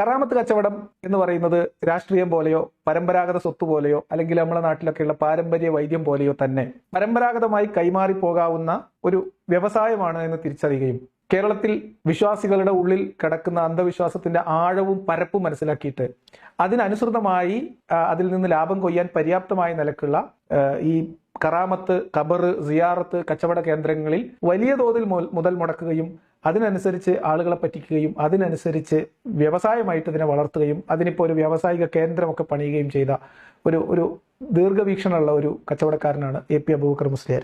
കറാമത്ത് കച്ചവടം എന്ന് പറയുന്നത് രാഷ്ട്രീയം പോലെയോ പരമ്പരാഗത സ്വത്ത് പോലെയോ അല്ലെങ്കിൽ നമ്മുടെ നാട്ടിലൊക്കെയുള്ള പാരമ്പര്യ വൈദ്യം പോലെയോ തന്നെ പരമ്പരാഗതമായി കൈമാറി പോകാവുന്ന ഒരു വ്യവസായമാണ് എന്ന് തിരിച്ചറിയുകയും കേരളത്തിൽ വിശ്വാസികളുടെ ഉള്ളിൽ കിടക്കുന്ന അന്ധവിശ്വാസത്തിന്റെ ആഴവും പരപ്പും മനസ്സിലാക്കിയിട്ട് അതിനനുസൃതമായി അതിൽ നിന്ന് ലാഭം കൊയ്യാൻ പര്യാപ്തമായ നിലക്കുള്ള ഈ കറാമത്ത് ഖബർ സിയാറത്ത് കച്ചവട കേന്ദ്രങ്ങളിൽ വലിയ തോതിൽ മുതൽ മുടക്കുകയും അതിനനുസരിച്ച് ആളുകളെ പറ്റിക്കുകയും അതിനനുസരിച്ച് വ്യവസായമായിട്ട് ഇതിനെ വളർത്തുകയും അതിനിപ്പോൾ ഒരു വ്യാവസായിക കേന്ദ്രമൊക്കെ പണിയുകയും ചെയ്ത ഒരു ഒരു ദീർഘവീക്ഷണമുള്ള ഒരു കച്ചവടക്കാരനാണ് എ പി അബൂബക്കർ മുസ്ലിയാർ.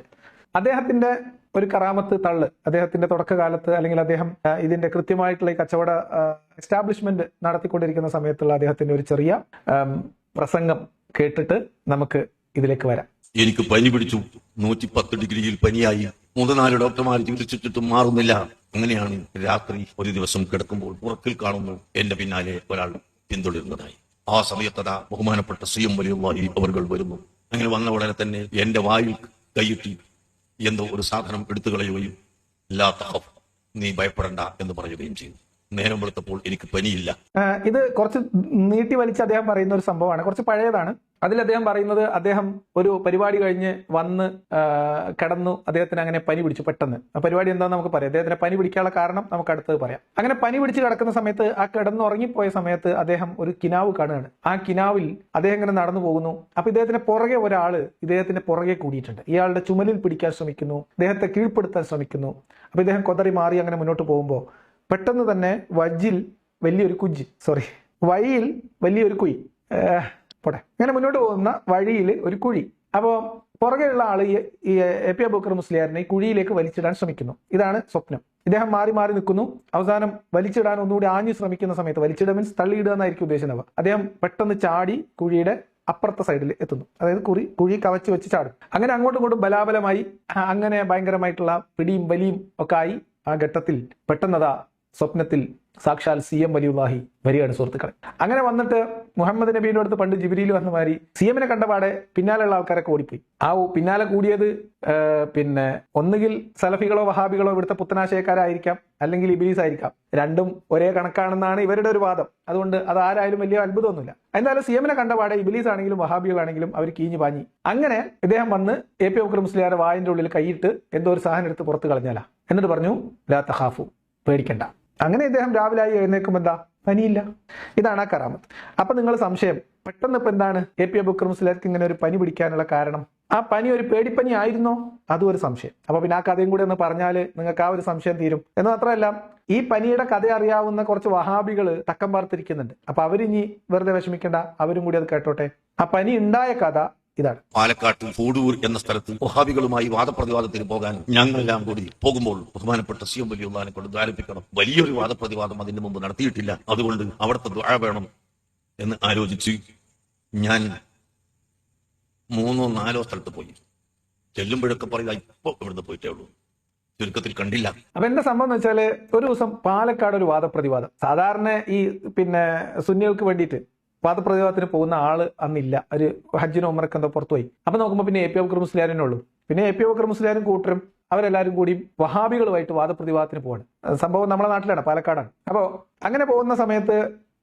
അദ്ദേഹത്തിന്റെ ഒരു കറാമത്ത് തള്ള് അദ്ദേഹത്തിന്റെ തുടക്കകാലത്ത് അല്ലെങ്കിൽ അദ്ദേഹം ഇതിന്റെ കൃത്യമായിട്ടുള്ള ഈ കച്ചവട എസ്റ്റാബ്ലിഷ്മെന്റ് നടത്തിക്കൊണ്ടിരിക്കുന്ന സമയത്തുള്ള അദ്ദേഹത്തിന്റെ ഒരു ചെറിയ പ്രസംഗം കേട്ടിട്ട് നമുക്ക് ഇതിലേക്ക് വരാം. എനിക്ക് പനി പിടിച്ചു. നൂറ്റി പത്ത് ഡിഗ്രിയിൽ പനിയായി. മൂന്ന് നാല് ഡോക്ടർമാർ ചികിത്സിച്ചിട്ടും മാറുന്നില്ല. അങ്ങനെയാണ് രാത്രി ഒരു ദിവസം കിടക്കുമ്പോൾ ഉറക്കിൽ കാണുന്നു എന്റെ പിന്നാലെ ഒരാൾ പിന്തുടരുന്നതായി. ആ സമയത്തതാ ബഹുമാനപ്പെട്ട സ്വയം എം വലിയ അവർ വരുന്നു. അങ്ങനെ വന്ന ഉടനെ തന്നെ എന്റെ വായിൽ കൈയിട്ടി എന്തോ ഒരു സാധനം എടുത്തു കളയുകയും ലാ നീ ഭയപ്പെടണ്ട എന്ന് പറയുകയും ചെയ്തു. നേരം വെളുത്തപ്പോൾ എനിക്ക് പനിയില്ല. ഇത് കുറച്ച് നീട്ടി വലിച്ച് അദ്ദേഹം പറയുന്ന ഒരു സംഭവമാണ്. കുറച്ച് പഴയതാണ്. അതിൽ അദ്ദേഹം പറയുന്നത് അദ്ദേഹം ഒരു പരിപാടി കഴിഞ്ഞ് വന്ന് കിടന്നു അദ്ദേഹത്തിന് അങ്ങനെ പനി പിടിച്ചു പെട്ടെന്ന്. ആ പരിപാടി എന്താണെന്ന് നമുക്ക് പറയാം. അദ്ദേഹത്തിന് പനി പിടിക്കാനുള്ള കാരണം നമുക്ക് അടുത്തത് പറയാം. അങ്ങനെ പനി പിടിച്ച് കിടക്കുന്ന സമയത്ത് ആ കിടന്ന് ഉറങ്ങിപ്പോയ സമയത്ത് അദ്ദേഹം ഒരു കിനാവ് കാണുകയാണ്. ആ കിനാവിൽ അദ്ദേഹം ഇങ്ങനെ നടന്നു പോകുന്നു. അപ്പൊ ഇദ്ദേഹത്തിന്റെ പുറകെ ഒരാൾ ഇദ്ദേഹത്തിന്റെ പുറകെ കൂടിയിട്ടുണ്ട്. ഇയാളുടെ ചുമലിൽ പിടിക്കാൻ ശ്രമിക്കുന്നു. അദ്ദേഹത്തെ കീഴ്പ്പെടുത്താൻ ശ്രമിക്കുന്നു. അപ്പൊ ഇദ്ദേഹം കൊതറി മാറി അങ്ങനെ മുന്നോട്ട് പോകുമ്പോൾ പെട്ടെന്ന് തന്നെ വജിൽ വലിയൊരു കുജ് സോറി വഴിയിൽ വലിയൊരു കുഴി പോട്ടെ. ഇങ്ങനെ മുന്നോട്ട് പോകുന്ന വഴിയിൽ ഒരു കുഴി. അപ്പോൾ പുറകെയുള്ള ആൾ ഈ എ പി അബൂക്കർ മുസ്ലിയാറിനെ ഈ കുഴിയിലേക്ക് വലിച്ചിടാൻ ശ്രമിക്കുന്നു. ഇതാണ് സ്വപ്നം. ഇദ്ദേഹം മാറി മാറി നിൽക്കുന്നു. അവസാനം വലിച്ചിടാൻ ഒന്നുകൂടി ആഞ്ഞു ശ്രമിക്കുന്ന സമയത്ത് വലിച്ചിട മീൻസ് തള്ളിയിടുക എന്നായിരിക്കും ഉദ്ദേശിക്കുന്നത്. അദ്ദേഹം പെട്ടെന്ന് ചാടി കുഴിയുടെ അപ്പുറത്തെ സൈഡിൽ എത്തുന്നു. അതായത് കുറി കുഴി കവച്ച് വെച്ച് ചാടും. അങ്ങനെ അങ്ങോട്ടും ഇങ്ങോട്ടും ബലാബലമായി അങ്ങനെ ഭയങ്കരമായിട്ടുള്ള പിടിയും വലിയും ഒക്കെ ആയി ആ ഘട്ടത്തിൽ പെട്ടെന്നതാ സ്വപ്നത്തിൽ സാക്ഷാൽ സി എം വലിയുല്ലാഹി വരികയാണ് സുഹൃത്തുക്കളെ. അങ്ങനെ വന്നിട്ട് മുഹമ്മദ് നബീന്റെ അടുത്ത് പണ്ട് ജിബിരിയിൽ വന്ന മാതിരി സി എമ്മിനെ കണ്ടപാടെ പിന്നാലെയുള്ള ആൾക്കാരൊക്കെ ഓടിപ്പോയി. ആ പിന്നാലെ കൂടിയത് പിന്നെ ഒന്നുകിൽ സലഫികളോ വഹാബികളോ ഇവിടുത്തെ പുത്തനാശയക്കാരായിരിക്കാം അല്ലെങ്കിൽ ഇബിലീസ് ആയിരിക്കാം രണ്ടും ഒരേ കണക്കാണെന്നാണ് ഇവരുടെ ഒരു വാദം. അതുകൊണ്ട് അത് ആരായാലും വലിയ അത്ഭുതമൊന്നുമില്ല. എന്തായാലും സി എമ്മിനെ കണ്ടപാടെ ഇബിലീസ് ആണെങ്കിലും വഹാബികളാണെങ്കിലും അവർ കീഞ്ഞു പാഞ്ഞി. അങ്ങനെ ഇദ്ദേഹം വന്ന് എ പി ബക്കർ മുസ്ലിയാരെ വായന്റെ ഉള്ളിൽ കൈയിട്ട് എന്തോ ഒരു സാധനം എടുത്ത് പുറത്ത് കളഞ്ഞാലാ. എന്നിട്ട് പറഞ്ഞു ലാ തഹാഫു പേടിക്കണ്ട. അങ്ങനെ ഇദ്ദേഹം രാവിലെ ആയി എഴുന്നേൽക്കുമ്പോൾ എന്താ? പനിയില്ല. ഇതാണ് ആ കറാമത്ത് അപ്പൊ നിങ്ങൾ സംശയം പെട്ടെന്ന് ഇപ്പൊ എന്താണ്? എ പി അബുക്കർ മുസ്ലിർക്ക് ഇങ്ങനെ ഒരു പനി പിടിക്കാനുള്ള കാരണം? ആ പനി ഒരു പേടിപ്പനി ആയിരുന്നോ? അതും ഒരു സംശയം. അപ്പൊ പിന്നെ ആ കഥയും കൂടി ഒന്ന് പറഞ്ഞാൽ നിങ്ങൾക്ക് ആ ഒരു സംശയം തീരും. എന്ന് മാത്രമല്ല ഈ പനിയുടെ കഥ അറിയാവുന്ന കുറച്ച് വഹാബികൾ തക്കം പാർത്തിരിക്കുന്നുണ്ട്. അപ്പൊ അവരിനി വെറുതെ വിഷമിക്കേണ്ട. അവരും കൂടി അത് കേട്ടോട്ടെ. ആ പനി ഉണ്ടായ കഥ ഇതാണ്. പാലക്കാട്ടും കൂടൂർ എന്ന സ്ഥലത്ത് വഹാബികളുമായി വാദപ്രതിവാദത്തിന് പോകാൻ ഞങ്ങളെല്ലാം കൂടി പോകുമ്പോൾ ബഹുമാനപ്പെട്ട സി എം വലിയുള്ളഹാനെ കൊണ്ട് ധാരിപ്പിക്കണം വലിയൊരു വാദപ്രതിവാദം അതിന് മുമ്പ് നടത്തിയിട്ടില്ല. അതുകൊണ്ട് അവിടുത്തെ ദ്വാര വേണം എന്ന് ആലോചിച്ച് ഞാൻ മൂന്നോ നാലോ സ്ഥലത്ത് പോയി. ചെല്ലുമ്പോഴൊക്കെ പറയുക ഇപ്പൊ ഇവിടുന്ന് പോയിട്ടേ ഉള്ളൂ. ചുരുക്കത്തിൽ കണ്ടില്ല. അപ്പൊ എന്താ സംഭവം എന്ന് വെച്ചാൽ ഒരു ദിവസം പാലക്കാട് ഒരു വാദപ്രതിവാദം. സാധാരണ ഈ പിന്നെ സുന്നികൾക്ക് വേണ്ടിയിട്ട് വാദപ്രതിവാദത്തിന് പോകുന്ന ആൾ അന്നില്ല. ഒരു ഹജ്ജിനോ ഉമറക്ക് എന്തോ പുറത്തു പോയി അപ്പൊ നോക്കുമ്പോൾ പിന്നെ എ പി ബക്കർ മുസ്ലിയാരനെ ഉള്ളൂ. പിന്നെ എ പി ബക്കർ മുസ്ലിയാരും കൂട്ടരും അവരെല്ലാവരും കൂടി വഹാബികളുമായിട്ട് വാദപ്രതിവാദത്തിന് പോവാണ്. സംഭവം നമ്മുടെ നാട്ടിലാണ് പാലക്കാടാണ്. അപ്പോ അങ്ങനെ പോകുന്ന സമയത്ത്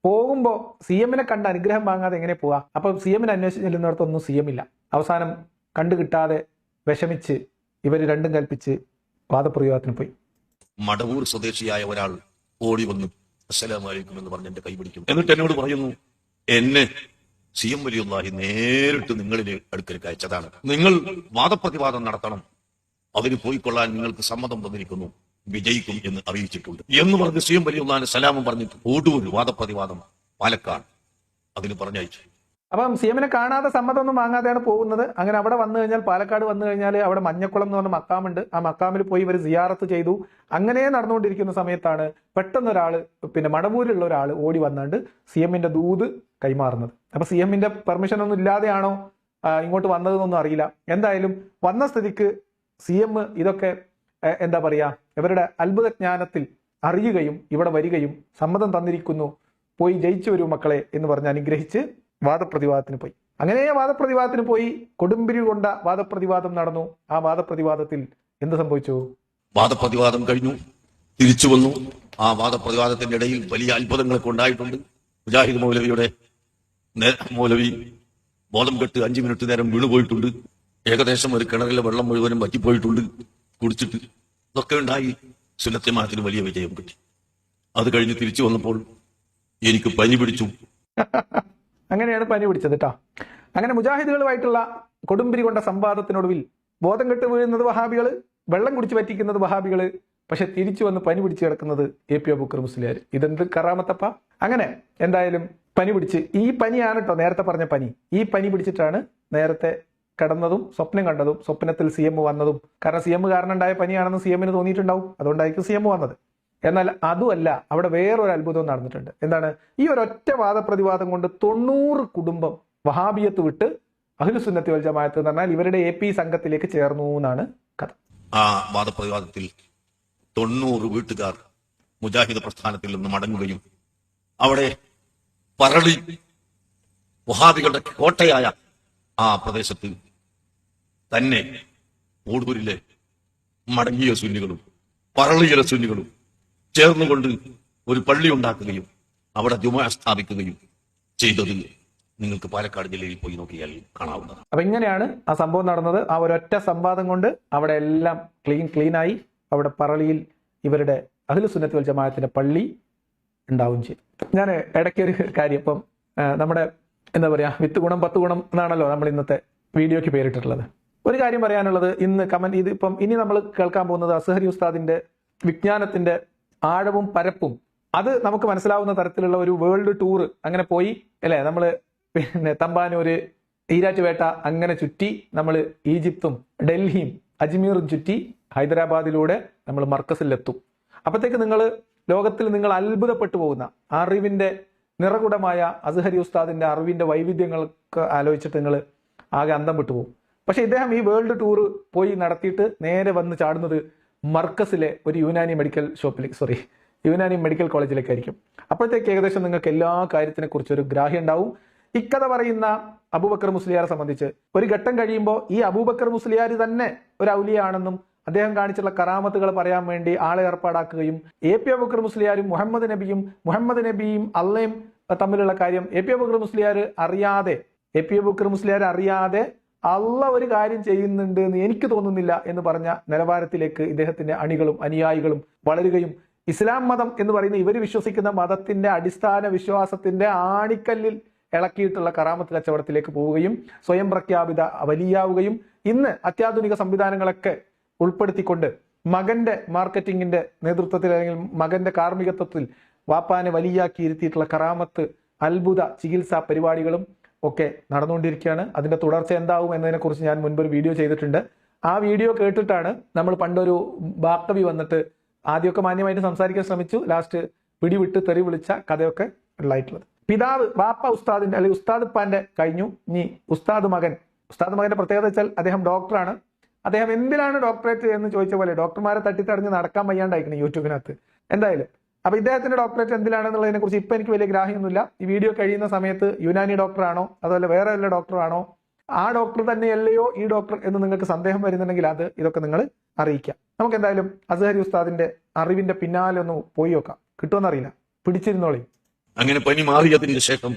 പോകുമ്പോൾ സി എമ്മിനെ കണ്ട് അനുഗ്രഹം വാങ്ങാതെ എങ്ങനെ പോവാ? അപ്പൊ സി എമ്മിനെ അന്വേഷിച്ച് ചെല്ലുന്നിടത്തൊന്നും സി എം ഇല്ല അവസാനം കണ്ടു കിട്ടാതെ വിഷമിച്ച് ഇവർ രണ്ടും കൽപ്പിച്ച് വാദപ്രതിവാദത്തിന് പോയി. മടവൂർ സ്വദേശിയായ ഒരാൾ ഓടി വന്നു. അസ്സലാമു അലൈക്കും എന്ന് പറഞ്ഞ് എന്റെ കൈ പിടിക്കും. എന്നിട്ട് എന്നോട് പറയുന്നു എന്നെ സി എം വലിയുള്ളാഹി നേരിട്ട് നിങ്ങളിലെ അടുക്കലേക്ക് അയച്ചതാണ് നിങ്ങൾ വാദപ്രതിവാദം നടത്തണം. അതിന് പോയിക്കൊള്ളാൻ നിങ്ങൾക്ക് സമ്മതം തന്നിരിക്കുന്നു. വിജയിക്കും എന്ന് അറിയിച്ചിട്ടുണ്ട്. എന്ന് പറഞ്ഞ് സി എം വലിയുള്ളാഹിന് സലാമും പറഞ്ഞിട്ട് ഓടുവൊരു വാദപ്രതിവാദം പാലക്കാട്. അതിന് പറഞ്ഞയച്ചു. അപ്പം സി എമ്മിനെ കാണാതെ സമ്മതമൊന്നും വാങ്ങാതെയാണ് പോകുന്നത്. അങ്ങനെ അവിടെ വന്നു കഴിഞ്ഞാൽ പാലക്കാട് വന്നു കഴിഞ്ഞാൽ അവിടെ മഞ്ഞക്കുളം എന്ന് പറഞ്ഞ മക്കാമുണ്ട്. ആ മക്കാമിൽ പോയി ഇവർ സിയാറത്ത് ചെയ്തു. അങ്ങനെ നടന്നുകൊണ്ടിരിക്കുന്ന സമയത്താണ് പെട്ടെന്ന് ഒരാൾ പിന്നെ മടവൂരിലുള്ള ഒരാൾ ഓടി വന്നാണ്ട് സി എമ്മിന്റെ ദൂത് കൈമാറുന്നത്. അപ്പൊ സി എമ്മിന്റെ പെർമിഷൻ ഒന്നും ഇല്ലാതെയാണോ ഇങ്ങോട്ട് വന്നതെന്നൊന്നും അറിയില്ല. എന്തായാലും വന്ന സ്ഥിതിക്ക് സി എം ഇതൊക്കെ എന്താ പറയാ ഇവരുടെ അത്ഭുതജ്ഞാനത്തിൽ അറിയുകയും ഇവിടെ വരികയും സമ്മതം തന്നിരിക്കുന്നു. പോയി ജയിച്ചു വരൂ മക്കളെ എന്ന് പറഞ്ഞ് അനുഗ്രഹിച്ച് വാദപ്രതിവാദത്തിന് പോയി. അങ്ങനെ വാദപ്രതിവാദത്തിന് പോയി കൊടുമ്പിരി കൊണ്ട വാദപ്രതിവാദം നടന്നു. ആ വാദപ്രതിവാദത്തിൽ എന്ത് സംഭവിച്ചു? വാദപ്രതിവാദം കഴിഞ്ഞു. തിരിച്ചു വന്നു. ആ വാദപ്രതിവാദത്തിന്റെ ഇടയിൽ വലിയ അത്ഭുതങ്ങളൊക്കെ ഉണ്ടായിട്ടുണ്ട്. മുജാഹിദ് മൗലവിയുടെ മൗലവി ബോധം കെട്ട് അഞ്ചു മിനിറ്റ് നേരം വീണുപോയിട്ടുണ്ട്. ഏകദേശം ഒരു കിണറിലെ വെള്ളം മുഴുവനും വറ്റിപ്പോയിട്ടുണ്ട്. കുടിച്ചിട്ട് ഇതൊക്കെ ഉണ്ടായി. സുനത്യമാനത്തിന് വലിയ വിജയം കിട്ടി. അത് കഴിഞ്ഞ് തിരിച്ചു വന്നപ്പോൾ എനിക്ക് പനി പിടിച്ചു. അങ്ങനെയാണ് പനി പിടിച്ചത് കേട്ടോ അങ്ങനെ മുജാഹിദുകളുമായിട്ടുള്ള കൊടുമ്പിരി കൊണ്ട സംവാദത്തിനൊടുവിൽ ബോധം കെട്ട് വീഴുന്നത് വഹാബികൾ വെള്ളം കുടിച്ച് പറ്റിക്കുന്നത് വഹാബികൾ പക്ഷെ തിരിച്ചു വന്ന് പനി പിടിച്ച് കിടക്കുന്നത് എ പി അബുക്കർ മുസ്ലിയാർ ഇതെന്ത് കറാമത്തപ്പ? അങ്ങനെ എന്തായാലും പനി പിടിച്ച് ഈ പനിയാണ് കേട്ടോ നേരത്തെ പറഞ്ഞ പനി. ഈ പനി പിടിച്ചിട്ടാണ് നേരത്തെ കിടന്നതും സ്വപ്നം കണ്ടതും സ്വപ്നത്തിൽ സി എം വന്നതും. കാരണം സി എം കാരണം ഉണ്ടായ പനിയാണെന്ന് സി എമ്മിന് തോന്നിയിട്ടുണ്ടാവും. അതുകൊണ്ടായിരിക്കും സി എം വന്നത്. എന്നാൽ അതുമല്ല അവിടെ വേറൊരു അത്ഭുതം നടന്നിട്ടുണ്ട്. എന്താണ്? ഈ ഒരൊറ്റ വാദപ്രതിവാദം കൊണ്ട് തൊണ്ണൂറ് കുടുംബം വഹാബിയത്ത് വിട്ട് അഖിലുസുന്നത്തി വൽ ജമാഅത്ത് എന്ന് പറഞ്ഞാൽ ഇവരുടെ എ പി സംഘത്തിലേക്ക് ചേർന്നു എന്നാണ് കഥ. ആ വാദപ്രതിവാദത്തിൽ തൊണ്ണൂറ് വീട്ടുകാർ മുജാഹിദ് പ്രസ്ഥാനത്തിൽ നിന്ന് മടങ്ങുകയും അവിടെ പറളി വഹാബികളുടെ കോട്ടയായ ആ പ്രദേശത്ത് തന്നെ ഓടൂരിലെ മടങ്ങിയ സുന്നികളും പറളിയിലെ സുന്നികളും ചേർന്നുകൊണ്ട് ഒരു പള്ളി ഉണ്ടാക്കുകയും അവിടെ ജുമ സ്ഥാപിക്കുകയും ചെയ്തത് നിങ്ങൾക്ക് പാലക്കാട് ജില്ലയിൽ പോയി നോക്കിയാൽ കാണാവുന്നതാണ്. അപ്പൊ ഇങ്ങനെയാണ് ആ സംഭവം നടന്നത്. ആ ഒരൊറ്റ സംവാദം കൊണ്ട് അവിടെ എല്ലാം ക്ലീൻ ക്ലീനായി അവിടെ പറളിയിൽ ഇവരുടെ അഖിലുസുന്നത്തി വൽ ജമാഅത്തിന്റെ പള്ളി ഉണ്ടാവും ചെയ്തു. ഞാൻ ഇടയ്ക്ക് ഒരു കാര്യം ഇപ്പം നമ്മുടെ എന്താ പറയാ വിത്ത് ഗുണം പത്ത് ഗുണം എന്നാണല്ലോ നമ്മൾ ഇന്നത്തെ വീഡിയോക്ക് പേരിട്ടിട്ടുള്ളത്. ഒരു കാര്യം പറയാനുള്ളത് ഇന്ന് കമന്റ് ഇത് ഇപ്പം ഇനി നമ്മൾ കേൾക്കാൻ പോകുന്നത് അസഹരി ഉസ്താദിന്റെ വിജ്ഞാനത്തിന്റെ ആഴവും പരപ്പും. അത് നമുക്ക് മനസ്സിലാവുന്ന തരത്തിലുള്ള ഒരു വേൾഡ് ടൂർ അങ്ങനെ പോയി അല്ലേ? നമ്മൾ പിന്നെ തമ്പാനൂര് ഈരാറ്റുപേട്ട അങ്ങനെ ചുറ്റി നമ്മൾ ഈജിപ്തും ഡൽഹിയും അജ്മീറും ചുറ്റി ഹൈദരാബാദിലൂടെ നമ്മൾ മർക്കസിലെത്തും. അപ്പോഴത്തേക്ക് നിങ്ങൾ ലോകത്തിൽ നിങ്ങൾ അത്ഭുതപ്പെട്ടു പോകുന്ന അറിവിന്റെ നിറകുടമായ അസ്ഹരി ഉസ്താദിന്റെ അറിവിന്റെ വൈവിധ്യങ്ങൾക്ക് ആലോചിച്ചിട്ട് നിങ്ങൾ ആകെ അന്തം വിട്ടുപോകും. പക്ഷെ ഇദ്ദേഹം ഈ വേൾഡ് ടൂർ പോയി നടത്തിയിട്ട് നേരെ വന്ന് ചാടുന്നത് മർക്കസിലെ ഒരു യുനാനി മെഡിക്കൽ ഷോപ്പിലേക്ക് സോറി യുനാനി മെഡിക്കൽ കോളേജിലേക്കായിരിക്കും. അപ്പോഴത്തേക്ക് ഏകദേശം നിങ്ങൾക്ക് എല്ലാ കാര്യത്തിനെ ഒരു ഗ്രാഹ്യം ഉണ്ടാവും. ഇക്കഥ പറയുന്ന അബൂബക്കർ മുസ്ലിയാരെ സംബന്ധിച്ച് ഒരു ഘട്ടം കഴിയുമ്പോൾ ഈ അബൂബക്കർ മുസ്ലിയാർ തന്നെ ഒരു ഔലിയാണെന്നും അദ്ദേഹം കാണിച്ചുള്ള കറാമത്തുകൾ പറയാൻ വേണ്ടി ആളെ ഏർപ്പാടാക്കുകയും എ പി അബൂബക്കർ മുസ്ലിയാരും മുഹമ്മദ് നബിയും മുഹമ്മദ് നബിയും അള്ളയും തമ്മിലുള്ള കാര്യം എ പി അബൂബക്കർ മുസ്ലിയാർ അറിയാതെ എ പി അബൂബക്കർ മുസ്ലിയാർ അറിയാതെ അള്ള ഒരു കാര്യം ചെയ്യുന്നുണ്ട് എന്ന് എനിക്ക് തോന്നുന്നില്ല എന്ന് പറഞ്ഞ നിലവാരത്തിലേക്ക് ഇദ്ദേഹത്തിന്റെ അണികളും അനുയായികളും വളരുകയും ഇസ്ലാം മതം എന്ന് പറയുന്ന ഇവർ വിശ്വസിക്കുന്ന മതത്തിന്റെ അടിസ്ഥാന വിശ്വാസത്തിന്റെ ആണിക്കല്ലിൽ ഇളക്കിയിട്ടുള്ള കറാമത്ത് കച്ചവടത്തിലേക്ക് പോവുകയും സ്വയം പ്രഖ്യാപിത വലിയാവുകയും ഇന്ന് അത്യാധുനിക സംവിധാനങ്ങളൊക്കെ ഉൾപ്പെടുത്തിക്കൊണ്ട് മകന്റെ മാർക്കറ്റിംഗിന്റെ നേതൃത്വത്തിൽ അല്ലെങ്കിൽ മകന്റെ കാർമ്മികത്വത്തിൽ വാപ്പാനെ വലിയാക്കി ഇരുത്തിയിട്ടുള്ള കറാമത്ത് അത്ഭുത ചികിത്സാ പരിപാടികളും ഒക്കെ നടന്നുകൊണ്ടിരിക്കുകയാണ്. അതിന്റെ തുടർച്ച എന്താവും എന്നതിനെക്കുറിച്ച് ഞാൻ മുൻപ് ഒരു വീഡിയോ ചെയ്തിട്ടുണ്ട്. ആ വീഡിയോ കേട്ടിട്ടാണ് നമ്മൾ പണ്ടൊരു ബാക്കവി വന്നിട്ട് ആദ്യമൊക്കെ മാന്യമായിട്ട് സംസാരിക്കാൻ ശ്രമിച്ചു. ലാസ്റ്റ് പിടിവിട്ട് തെറി വിളിച്ച കഥയൊക്കെ ഉള്ളതായിട്ടുള്ളത്. പിതാവ് വാപ്പ ഉസ്താദിന്റെ അല്ലെങ്കിൽ ഉസ്താദ് പാന്റെ കഴിഞ്ഞു. ഇനി ഉസ്താദ് മകൻ. ഉസ്താദ് മകന്റെ പ്രത്യേകത വെച്ചാൽ അദ്ദേഹം ഡോക്ടറാണ്. അദ്ദേഹം എന്തിനാണ് ഡോക്ടറേറ്റ് എന്ന് ചോദിച്ച പോലെ ഡോക്ടർമാരെ തട്ടിത്തടഞ്ഞ് നടക്കാൻ വയ്യാണ്ടായിരിക്കണം യൂട്യൂബിനകത്ത്. എന്തായാലും അപ്പൊ ഇദ്ദേഹത്തിന്റെ ഡോക്ടറേറ്റ് എന്തിലാണെന്നുള്ളതിനെ കുറിച്ച് ഇപ്പൊ എനിക്ക് വലിയ ഗ്രാഹ്യമൊന്നുമില്ല. ഈ വീഡിയോ കഴിയുന്ന സമയത്ത് യുനാനി ഡോക്ടറാണോ അതുപോലെ വേറെ വല്ല ഡോക്ടറാണോ ആ ഡോക്ടർ തന്നെയല്ലയോ ഈ ഡോക്ടർ എന്ന് നിങ്ങൾക്ക് സന്ദേഹം വരുന്നുണ്ടെങ്കിൽ അത് ഇതൊക്കെ നിങ്ങൾ അറിയിക്കാം. നമുക്ക് എന്തായാലും അസഹരി ഉസ്താദിന്റെ അറിവിന്റെ പിന്നാലെ ഒന്ന് പോയി നോക്കാം. കിട്ടുമെന്നറിയില്ല പിടിച്ചിരുന്നോളി. അങ്ങനെ പനി മാറിയതിന് ശേഷം